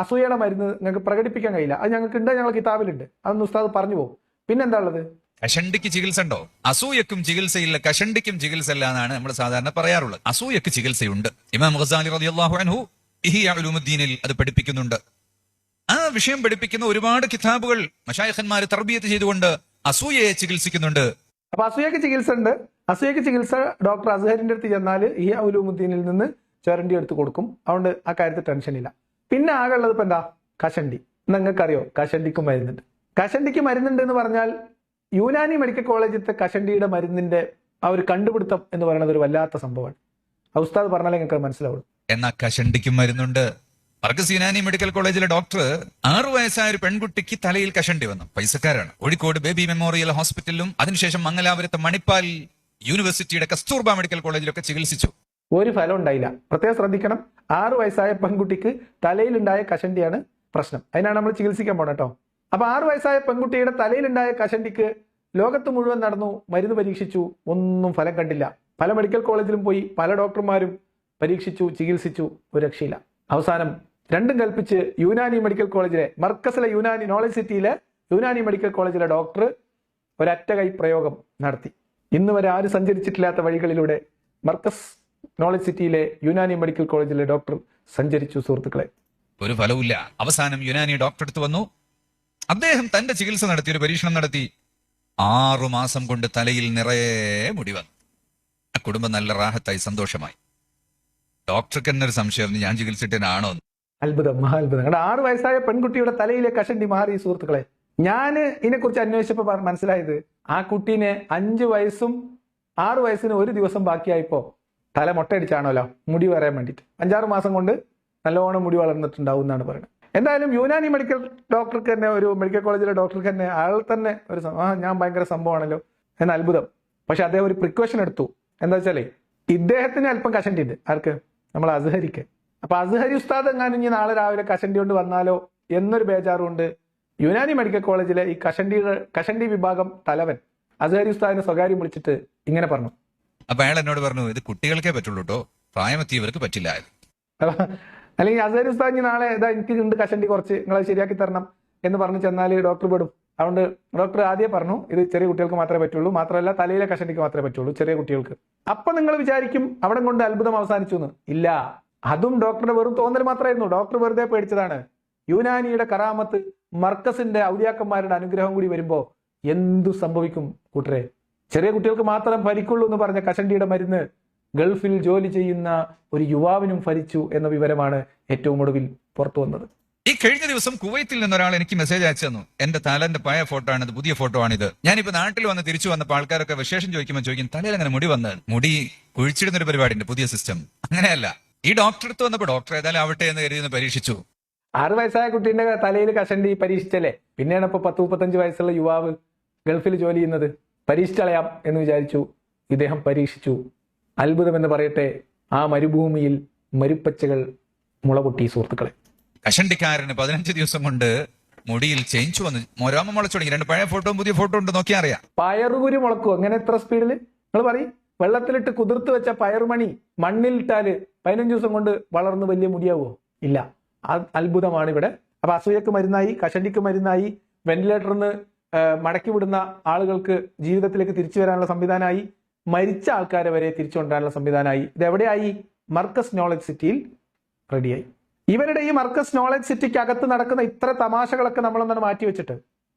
അസൂയയുടെ മരുന്ന് നിങ്ങൾക്ക് പ്രകടിപ്പിക്കാൻ കഴിയില്ല. അത് ഞങ്ങൾക്ക് ഉണ്ട് ഞങ്ങൾ കിതാബിലുണ്ട്. അതൊന്ന് ഉസ്താദ് പറഞ്ഞു പോകും. പിന്നെന്താ ഉള്ളത്? കഷണ്ടിക്ക് ചികിത്സ ഉണ്ടോ? അസൂയക്കും ചികിത്സയില്ല കഷണ്ടിക്കും ചികിത്സ ഇല്ല എന്നാണ് നമ്മൾ സാധാരണ പറയാറുള്ളത്. അസൂയക്ക് ചികിത്സയുണ്ട്. ഇമാം ഗസാലി റളിയല്ലാഹു അൻഹു ഉലൂമുദ്ദീനിൽ അത് പഠിപ്പിക്കുന്നുണ്ട്. ആ വിഷയം പഠിപ്പിക്കുന്ന ഒരുപാട് കിതാബുകൾ മഷായഖന്മാർ തർബിയത്ത് ചെയ്തുകൊണ്ട് അസൂയയെ ചികിത്സിക്കുന്നുണ്ട്. അപ്പൊ അസൂയക്ക് ചികിത്സ ഉണ്ട്. അസൂയക്ക് ചികിത്സ ഡോക്ടർ അസഹരിന്റെ അടുത്ത് ചെന്നാൽ ഈ അവലൂമുദ്ദീനിൽ നിന്ന് ചുരണ്ടി എടുത്ത് കൊടുക്കും. അതുകൊണ്ട് ആ കാര്യത്തിൽ ടെൻഷൻ ഇല്ല. പിന്നെ ആകെ ഉള്ളത് ഇപ്പൊ എന്താ? കഷണ്ടി. നിങ്ങൾക്കറിയോ? കഷണ്ടിക്ക് മരുന്നുണ്ട്. കഷണ്ടിക്ക് മരുന്നുണ്ട് എന്ന് പറഞ്ഞാൽ യൂനാനി മെഡിക്കൽ കോളേജിലത്തെ കഷണ്ടിയുടെ മരുന്നിന്റെ ആ ഒരു കണ്ടുപിടുത്തം എന്ന് പറയുന്നത് ഒരു വല്ലാത്ത സംഭവമാണ്. ഉസ്താദ് പറഞ്ഞാലേ നിങ്ങൾക്ക് മനസ്സിലാവുള്ളൂ. എന്നാ കഷണ്ടിക്കും മരുന്നുണ്ട്. മർക്കസ് യുനാനി മെഡിക്കൽ കോളേജിലെ ഡോക്ടർ ആറു വയസ്സായ ഒരു പെൺകുട്ടിക്ക് തലയിൽ കഷണ്ടി വന്നു. പൈസക്കാരാണ്. കോഴിക്കോട് ബേബി മെമ്മോറിയൽ ഹോസ്പിറ്റലിലും അതിനുശേഷം മംഗലാപുരത്തെ മണിപ്പാൽ യൂണിവേഴ്സിറ്റിയുടെ കസ്തൂർബ മെഡിക്കൽ കോളേജിലൊക്കെ ചികിത്സിച്ചു. ഒരു ഫലം ഉണ്ടായില്ല. പ്രത്യേകം ശ്രദ്ധിക്കണം. ആറ് വയസ്സായ പെൺകുട്ടിക്ക് തലയിലുണ്ടായ കഷണ്ടിയാണ് പ്രശ്നം. അതിനാണ് നമ്മൾ ചികിത്സിക്കാൻ പോണ കേട്ടോ. അപ്പൊ ആറു വയസ്സായ പെൺകുട്ടിയുടെ തലയിലുണ്ടായ കഷണ്ടിക്ക് ലോകത്ത് മുഴുവൻ നടന്നു മരുന്ന് പരീക്ഷിച്ചു ഒന്നും ഫലം കണ്ടില്ല. പല മെഡിക്കൽ കോളേജിലും പോയി പല ഡോക്ടർമാരും പരീക്ഷിച്ചു ചികിത്സിച്ചു. ഒരു രക്ഷയില്ല. അവസാനം രണ്ടും കൽപ്പിച്ച് യുനാനി മെഡിക്കൽ കോളേജിലെ മർക്കസിലെ യുനാനി നോളജ് സിറ്റിയിലെ യുനാനി മെഡിക്കൽ കോളേജിലെ ഡോക്ടർ ഒരറ്റ കൈ പ്രയോഗം നടത്തി. ഇന്ന് വരെ ആരും സഞ്ചരിച്ചിട്ടില്ലാത്ത വഴികളിലൂടെ മർക്കസ് നോളജ് സിറ്റിയിലെ യുനാനി മെഡിക്കൽ കോളേജിലെ ഡോക്ടർ സഞ്ചരിച്ചു സുഹൃത്തുക്കളെ. ഒരു ഫലവുമില്ല. അവസാനം യുനാനി ഡോക്ടർ അടുത്ത് വന്നു. അദ്ദേഹം തന്റെ ചികിത്സ നടത്തി ഒരു പരീക്ഷണം നടത്തി. ആറു മാസം കൊണ്ട് തലയിൽ നിറയെ മുടി വന്നു. ആ കുടുംബം നല്ല റാഹത്തായി സന്തോഷമായി. ഡോക്ടർക്ക് എന്നൊരു സംശയം ഞാൻ ചികിത്സിട്ടാണോ അത്ഭുതം മഹാത്ഭുതം. കാരണം ആറ് വയസ്സായ പെൺകുട്ടിയുടെ തലയിലെ കഷണ്ടി മാറി സുഹൃത്തുക്കളെ. ഞാൻ ഇതിനെക്കുറിച്ച് അന്വേഷിച്ചപ്പോൾ അന്വേഷിച്ചപ്പോ മനസ്സിലായത് ആ കുട്ടീനെ അഞ്ചു വയസ്സും ആറു വയസ്സിന് ഒരു ദിവസം ബാക്കിയായിപ്പോ തല മുട്ടയടിച്ചാണല്ലോ മുടി വരാൻ വേണ്ടിയിട്ട്. അഞ്ചാറ് മാസം കൊണ്ട് നല്ലവണ്ണം മുടി വളർന്നിട്ടുണ്ടാവും എന്നാണ് പറയുന്നത്. എന്തായാലും യുനാനി മെഡിക്കൽ ഡോക്ടർക്ക് തന്നെ ഒരു മെഡിക്കൽ കോളേജിലെ ഡോക്ടർക്ക് തന്നെ അയാൾ തന്നെ ഒരു ഞാൻ ഭയങ്കര സംഭവമാണല്ലോ എന്ന അത്ഭുതം. പക്ഷെ അദ്ദേഹം ഒരു പ്രിക്കോഷൻ എടുത്തു. എന്താ വെച്ചാലേ ഇദ്ദേഹത്തിന് അല്പം കഷണ്ടി ഉണ്ട് ആർക്ക്? നമ്മൾ അസ്ഹരിക്ക് അപ്പൊ അസ്ഹരി ഉസ്താദ് എങ്ങാനും ഇനി നാളെ രാവിലെ കഷണ്ടി കൊണ്ട് വന്നാലോ എന്നൊരു ബേജാറുണ്ട്. യുനാനി മെഡിക്കൽ കോളേജിലെ ഈ കഷണ്ടിയുടെ കഷണ്ടി വിഭാഗം തലവൻ അസ്ഹരി ഉസ്താദിനെ സ്വകാര്യം വിളിച്ചിട്ട് ഇങ്ങനെ പറഞ്ഞു. അപ്പൊ അയാൾ എന്നോട് പറഞ്ഞു ഇത് കുട്ടികൾക്കേ പറ്റുള്ളൂ കേട്ടോ പ്രായമെത്തിയവർക്ക് പറ്റില്ല. അല്ലെങ്കിൽ അസഹരി ഉസ്താദ് ഇനി നാളെ ഇതാ എനിക്ക് ഉണ്ട് കഷണ്ടി കുറച്ച് നിങ്ങൾ ശരിയാക്കി തരണം എന്ന് പറഞ്ഞു ചെന്നാൽ ഡോക്ടർ പെടും. അതുകൊണ്ട് ഡോക്ടർ ആദ്യം പറഞ്ഞു ഇത് ചെറിയ കുട്ടികൾക്ക് മാത്രമേ പറ്റുള്ളൂ. മാത്രമല്ല തലയിലെ കഷണ്ടിക്ക് മാത്രമേ പറ്റുള്ളൂ ചെറിയ കുട്ടികൾക്ക്. അപ്പൊ നിങ്ങൾ വിചാരിക്കും അവിടെ കൊണ്ട് അത്ഭുതം അവസാനിച്ചു എന്ന്. ഇല്ല അതും ഡോക്ടറുടെ വെറും തോന്നൽ മാത്രമായിരുന്നു. ഡോക്ടർ വെറുതെ പേടിച്ചതാണ്. യുനാനിയുടെ കറാമത്ത് മർക്കസിന്റെ ഔദ്യാക്കന്മാരുടെ അനുഗ്രഹം കൂടി വരുമ്പോ എന്തു സംഭവിക്കും കൂട്ടരെ? ചെറിയ കുട്ടികൾക്ക് മാത്രം ഫലിക്കുള്ളൂ എന്ന് പറഞ്ഞ കഷണ്ടിയുടെ മരുന്ന് ഗൾഫിൽ ജോലി ചെയ്യുന്ന ഒരു യുവാവിനും ഫലിച്ചു എന്ന വിവരമാണ് ഏറ്റവും ഒടുവിൽ പുറത്തു വന്നത്. ഈ കഴിഞ്ഞ ദിവസം കുവൈത്തിൽ നിന്നൊരാൾ എനിക്ക് മെസ്സേജ് അയച്ചു തന്നു. എന്റെ തലന്റെ പഴയ ഫോട്ടോ ആണ് പുതിയ ഫോട്ടോ ആണിത്. ഞാനിപ്പോ നാട്ടിൽ വന്ന് തിരിച്ചു വന്നപ്പോൾ ആൾക്കാരൊക്കെ വിശേഷം ചോദിക്കുമ്പോൾ ചോദിക്കും തലയിൽ അങ്ങനെ മുടി വന്ന്? മുടി കുഴിച്ചിടുന്ന ഒരു പരിപാടിയുണ്ട് പുതിയ സിസ്റ്റം അങ്ങനെയല്ല. ഈ ഡോക്ടർ അടുത്ത് വന്നപ്പോൾ ഡോക്ടർ ഏതായാലും ആവട്ടെ എന്ന് കരുതി പരീക്ഷിച്ചു. ആറ് വയസ്സായ കുട്ടീന്റെ തലയിൽ കഷണ്ടി പരീക്ഷിച്ചല്ലേ? പിന്നെയാണ് ഇപ്പൊ പത്ത് മുപ്പത്തഞ്ച് വയസ്സുള്ള യുവാവ് ഗൾഫിൽ ജോലി ചെയ്യുന്നത്. പരീക്ഷിച്ചളയാം എന്ന് വിചാരിച്ചു. ഇദ്ദേഹം പരീക്ഷിച്ചു. അത്ഭുതം എന്ന് പറയട്ടെ ആ മരുഭൂമിയിൽ മരുപ്പച്ചകൾ മുളപൊട്ടി സുഹൃത്തുക്കളെ. കഷണ്ടിക്കാരന് പതിനഞ്ച് ദിവസം കൊണ്ട് മുടിയിൽ ചേഞ്ച് വന്ന്. മൊരാമ മുളച്ചു തുടങ്ങി. രണ്ട് പഴയ ഫോട്ടോയും പുതിയ ഫോട്ടോ ഉണ്ട് നോക്കിയാൽ അറിയാം. പയറുകുരു മുളക്കും. അങ്ങനെ എത്ര സ്പീഡിൽ നിങ്ങൾ പറയും. വെള്ളത്തിലിട്ട് കുതിർത്ത് വെച്ച പയറുമണി മണ്ണിലിട്ടാൽ പതിനഞ്ച് ദിവസം കൊണ്ട് വളർന്ന് വലിയ മുടിയാവോ? ഇല്ല. അത് അത്ഭുതമാണ് ഇവിടെ. അപ്പൊ അസൂയക്ക് മരുന്നായി കഷണ്ടിക്ക് മരുന്നായി വെന്റിലേറ്ററിന്ന് മടക്കി വിടുന്ന ആളുകൾക്ക് ജീവിതത്തിലേക്ക് തിരിച്ചു വരാനുള്ള സംവിധാനമായി മരിച്ച ആൾക്കാരെ വരെ തിരിച്ചു കൊണ്ടുവരാനുള്ള സംവിധാനമായി. ഇത് എവിടെയായി മർക്കസ് നോളജ് സിറ്റിയിൽ റെഡിയായി. ഇവരുടെ ഈ മർക്കസ് നോളജ് സിറ്റിക്ക് അകത്ത് നടക്കുന്ന ഇത്ര തമാശകളൊക്കെ നമ്മളൊന്നാണ് മാറ്റി വെച്ചിട്ട്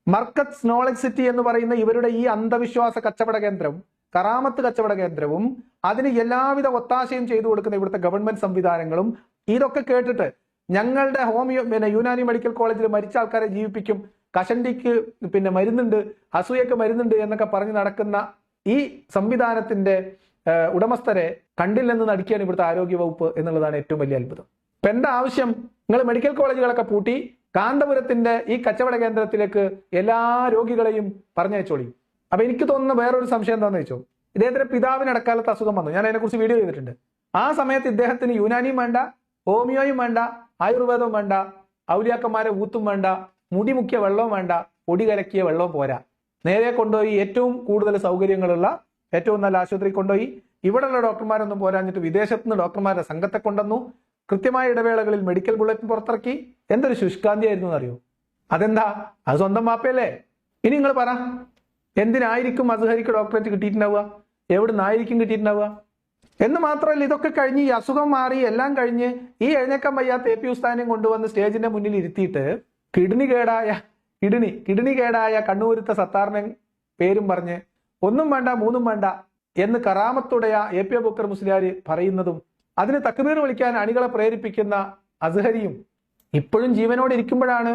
മർക്കസ് നോളജ് സിറ്റി എന്ന് പറയുന്ന ഇവരുടെ ഈ അന്ധവിശ്വാസ കച്ചവട കേന്ദ്രം കറാമത്ത് കച്ചവട കേന്ദ്രവും അതിന് എല്ലാവിധ ഒത്താശയും ചെയ്തു കൊടുക്കുന്ന ഇവിടുത്തെ ഗവൺമെന്റ് സംവിധാനങ്ങളും ഇതൊക്കെ കേട്ടിട്ട് ഞങ്ങളുടെ ഹോമിയോ പിന്നെ യുനാനി മെഡിക്കൽ കോളേജിൽ മരിച്ച ആൾക്കാരെ ജീവിപ്പിക്കും. കശണ്ടിക്ക് പിന്നെ മരുന്നുണ്ട് അസൂയക്ക് മരുന്നുണ്ട് എന്നൊക്കെ പറഞ്ഞ് നടക്കുന്ന ഈ സംവിധാനത്തിന്റെ ഉടമസ്ഥരെ കണ്ടില്ലെന്ന് നടിക്കുകയാണ് ഇവിടുത്തെ ആരോഗ്യ വകുപ്പ് എന്നുള്ളതാണ് ഏറ്റവും വലിയ അത്ഭുതം. ഇപ്പൊ എന്താ ആവശ്യം? നിങ്ങൾ മെഡിക്കൽ കോളേജുകളൊക്കെ പൂട്ടി കാന്തപുരത്തിന്റെ ഈ കച്ചവട കേന്ദ്രത്തിലേക്ക് എല്ലാ രോഗികളെയും പറഞ്ഞയച്ചോളി. അപ്പൊ എനിക്ക് തോന്നുന്ന വേറൊരു സംശയം എന്താണെന്ന് വെച്ചോ? ഇദ്ദേഹത്തിന്റെ പിതാവിന് ഇടക്കാലത്ത് അസുഖം വന്നു. ഞാൻ അതിനെക്കുറിച്ച് വീഡിയോ ചെയ്തിട്ടുണ്ട്. ആ സമയത്ത് ഇദ്ദേഹത്തിന് യുനാനിയും വേണ്ട ഹോമിയോയും വേണ്ട ആയുർവേദവും വേണ്ട ഔലിയാക്കന്മാരെ ഊത്തും വേണ്ട മുടി മുക്കിയ വെള്ളവും വേണ്ട പൊടി കലക്കിയ വെള്ളവും പോരാ. നേരെ കൊണ്ടുപോയി ഏറ്റവും കൂടുതൽ സൗകര്യങ്ങളുള്ള ഏറ്റവും നല്ല ആശുപത്രി കൊണ്ടുപോയി. ഇവിടെയുള്ള ഡോക്ടർമാരൊന്നും പോരാഞ്ഞിട്ട് വിദേശത്ത് നിന്ന് ഡോക്ടർമാരുടെ സംഘത്തെ കൊണ്ടുവന്നു. കൃത്യമായ ഇടവേളകളിൽ മെഡിക്കൽ ബുള്ളറ്റിൻ പുറത്തിറക്കി. എന്തൊരു ശുഷ്കാന്തി ആയിരുന്നു എന്നറിയോ? അതെന്താ? അത് സ്വന്തം മാപ്പയല്ലേ? ഇനി നിങ്ങൾ പറ. എന്തിനായിരിക്കും അസുഹരിക്ക് ഡോക്ടറേറ്റ് കിട്ടിയിട്ടുണ്ടാവുക? എവിടെ നിന്നായിരിക്കും കിട്ടിയിട്ടുണ്ടാവുക? എന്ന് മാത്രമല്ല ഇതൊക്കെ കഴിഞ്ഞ് ഈ അസുഖം മാറി എല്ലാം കഴിഞ്ഞ് ഈ എഴുന്നേക്കാൻ വയ്യാത്ത എ പി ഉസ്താനെ കൊണ്ടുവന്ന് സ്റ്റേജിന്റെ മുന്നിൽ ഇരുത്തിയിട്ട് കിഡ്നി കേടായ കിഡ്നി കിഡ്നി കേടായ കണ്ണൂരുത്ത സത്താറിനെ പേരും പറഞ്ഞ് ഒന്നും വേണ്ട മൂന്നും വേണ്ട എന്ന് കറാമത്തുടയ എ പി അബുക്കർ മുസ്ലിയാർ പറയുന്നതും അതിന് തക്ബീർ വിളിക്കാൻ അണികളെ പ്രേരിപ്പിക്കുന്ന അസ്ഹരിയും ഇപ്പോഴും ജീവനോടെ ഇരിക്കുമ്പോഴാണ്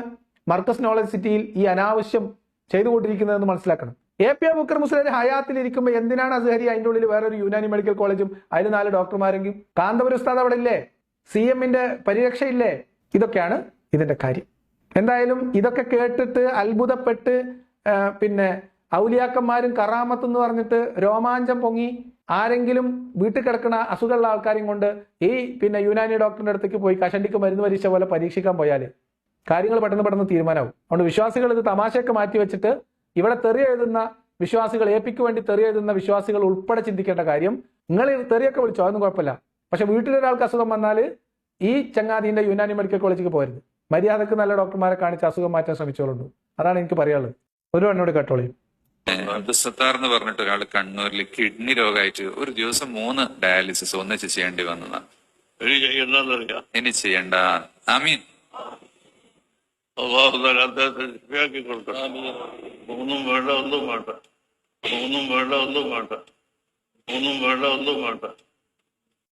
മർക്കസ് നോളജ് സിറ്റിയിൽ ഈ അനാവശ്യം ചെയ്തുകൊണ്ടിരിക്കുന്നതെന്ന് മനസ്സിലാക്കണം. എ പി അബുക്കർ മുസ്ലിം ഹയാത്തിൽ ഇരിക്കുമ്പോൾ എന്തിനാണ് അസ്ഹരി അതിന്റെ ഉള്ളിൽ വേറൊരു യുനാനി മെഡിക്കൽ കോളേജും അതിൽ നാല് ഡോക്ടർമാരെങ്കിലും? കാന്തപുര ഉസ്താദ് അവിടെ ഇല്ലേ? സി എമ്മിന്റെ പരിരക്ഷയില്ലേ? ഇതൊക്കെയാണ് ഇതിന്റെ കാര്യം. എന്തായാലും ഇതൊക്കെ കേട്ടിട്ട് അത്ഭുതപ്പെട്ട് പിന്നെ ഔലിയാക്കന്മാരും കറാമത്ത് എന്ന് പറഞ്ഞിട്ട് രോമാഞ്ചം പൊങ്ങി ആരെങ്കിലും വീട്ടിൽ കിടക്കുന്ന അസുഖമുള്ള ആൾക്കാരെയും കൊണ്ട് ഈ പിന്നെ യുനാനി ഡോക്ടറിന്റെ അടുത്തേക്ക് പോയി കഷണ്ടിക്ക് മരുന്ന് പരീക്ഷ പോലെ പരീക്ഷിക്കാൻ പോയാൽ കാര്യങ്ങൾ പെട്ടെന്ന് പെട്ടെന്ന് തീരുമാനമാവും. അതുകൊണ്ട് വിശ്വാസികൾ ഇത് തമാശയൊക്കെ മാറ്റി വെച്ചിട്ട് ഇവിടെ തെറി എഴുതുന്ന വിശ്വാസികൾ ഏപ്പിക്ക് വേണ്ടി തെറി എഴുതുന്ന വിശ്വാസികൾ ഉൾപ്പെടെ ചിന്തിക്കേണ്ട കാര്യം നിങ്ങൾ തെറിയൊക്കെ വിളിച്ചോ? അതൊന്നും കുഴപ്പമില്ല. പക്ഷെ വീട്ടിലൊരാൾക്ക് അസുഖം വന്നാൽ ഈ ചങ്ങാതിന്റെ യുനാനി മെഡിക്കൽ കോളേജിലേക്ക് പോരുത് മര്യാദയ്ക്ക് നല്ല ഡോക്ടർമാരെ കാണിച്ച് അസുഖം മാറ്റാൻ ശ്രമിച്ചോളുണ്ട് അതാണ് എനിക്ക് പറയാനുള്ളത്. ഒരു എണ്ണോട് കേട്ടോളി. അബ്ദുസത്താർ എന്ന് പറഞ്ഞിട്ട് ഒരാൾ കണ്ണൂരിൽ കിഡ്നി രോഗമായിട്ട് ഒരു ദിവസം മൂന്ന് ഡയാലിസിസ് ഒന്നിച്ച് ചെയ്യേണ്ടി വന്നതാണ് ഇനി ചെയ്യണ്ട. ആമീൻ. മൂന്നും അദ്ദേഹത്തെ കൊടുക്കണം. വേണ്ട ഒന്നും വേണ്ട. മൂന്നും വേണ്ട ഒന്നും വേണ്ട. മൂന്നും വേണ്ട ഒന്നും വേണ്ട.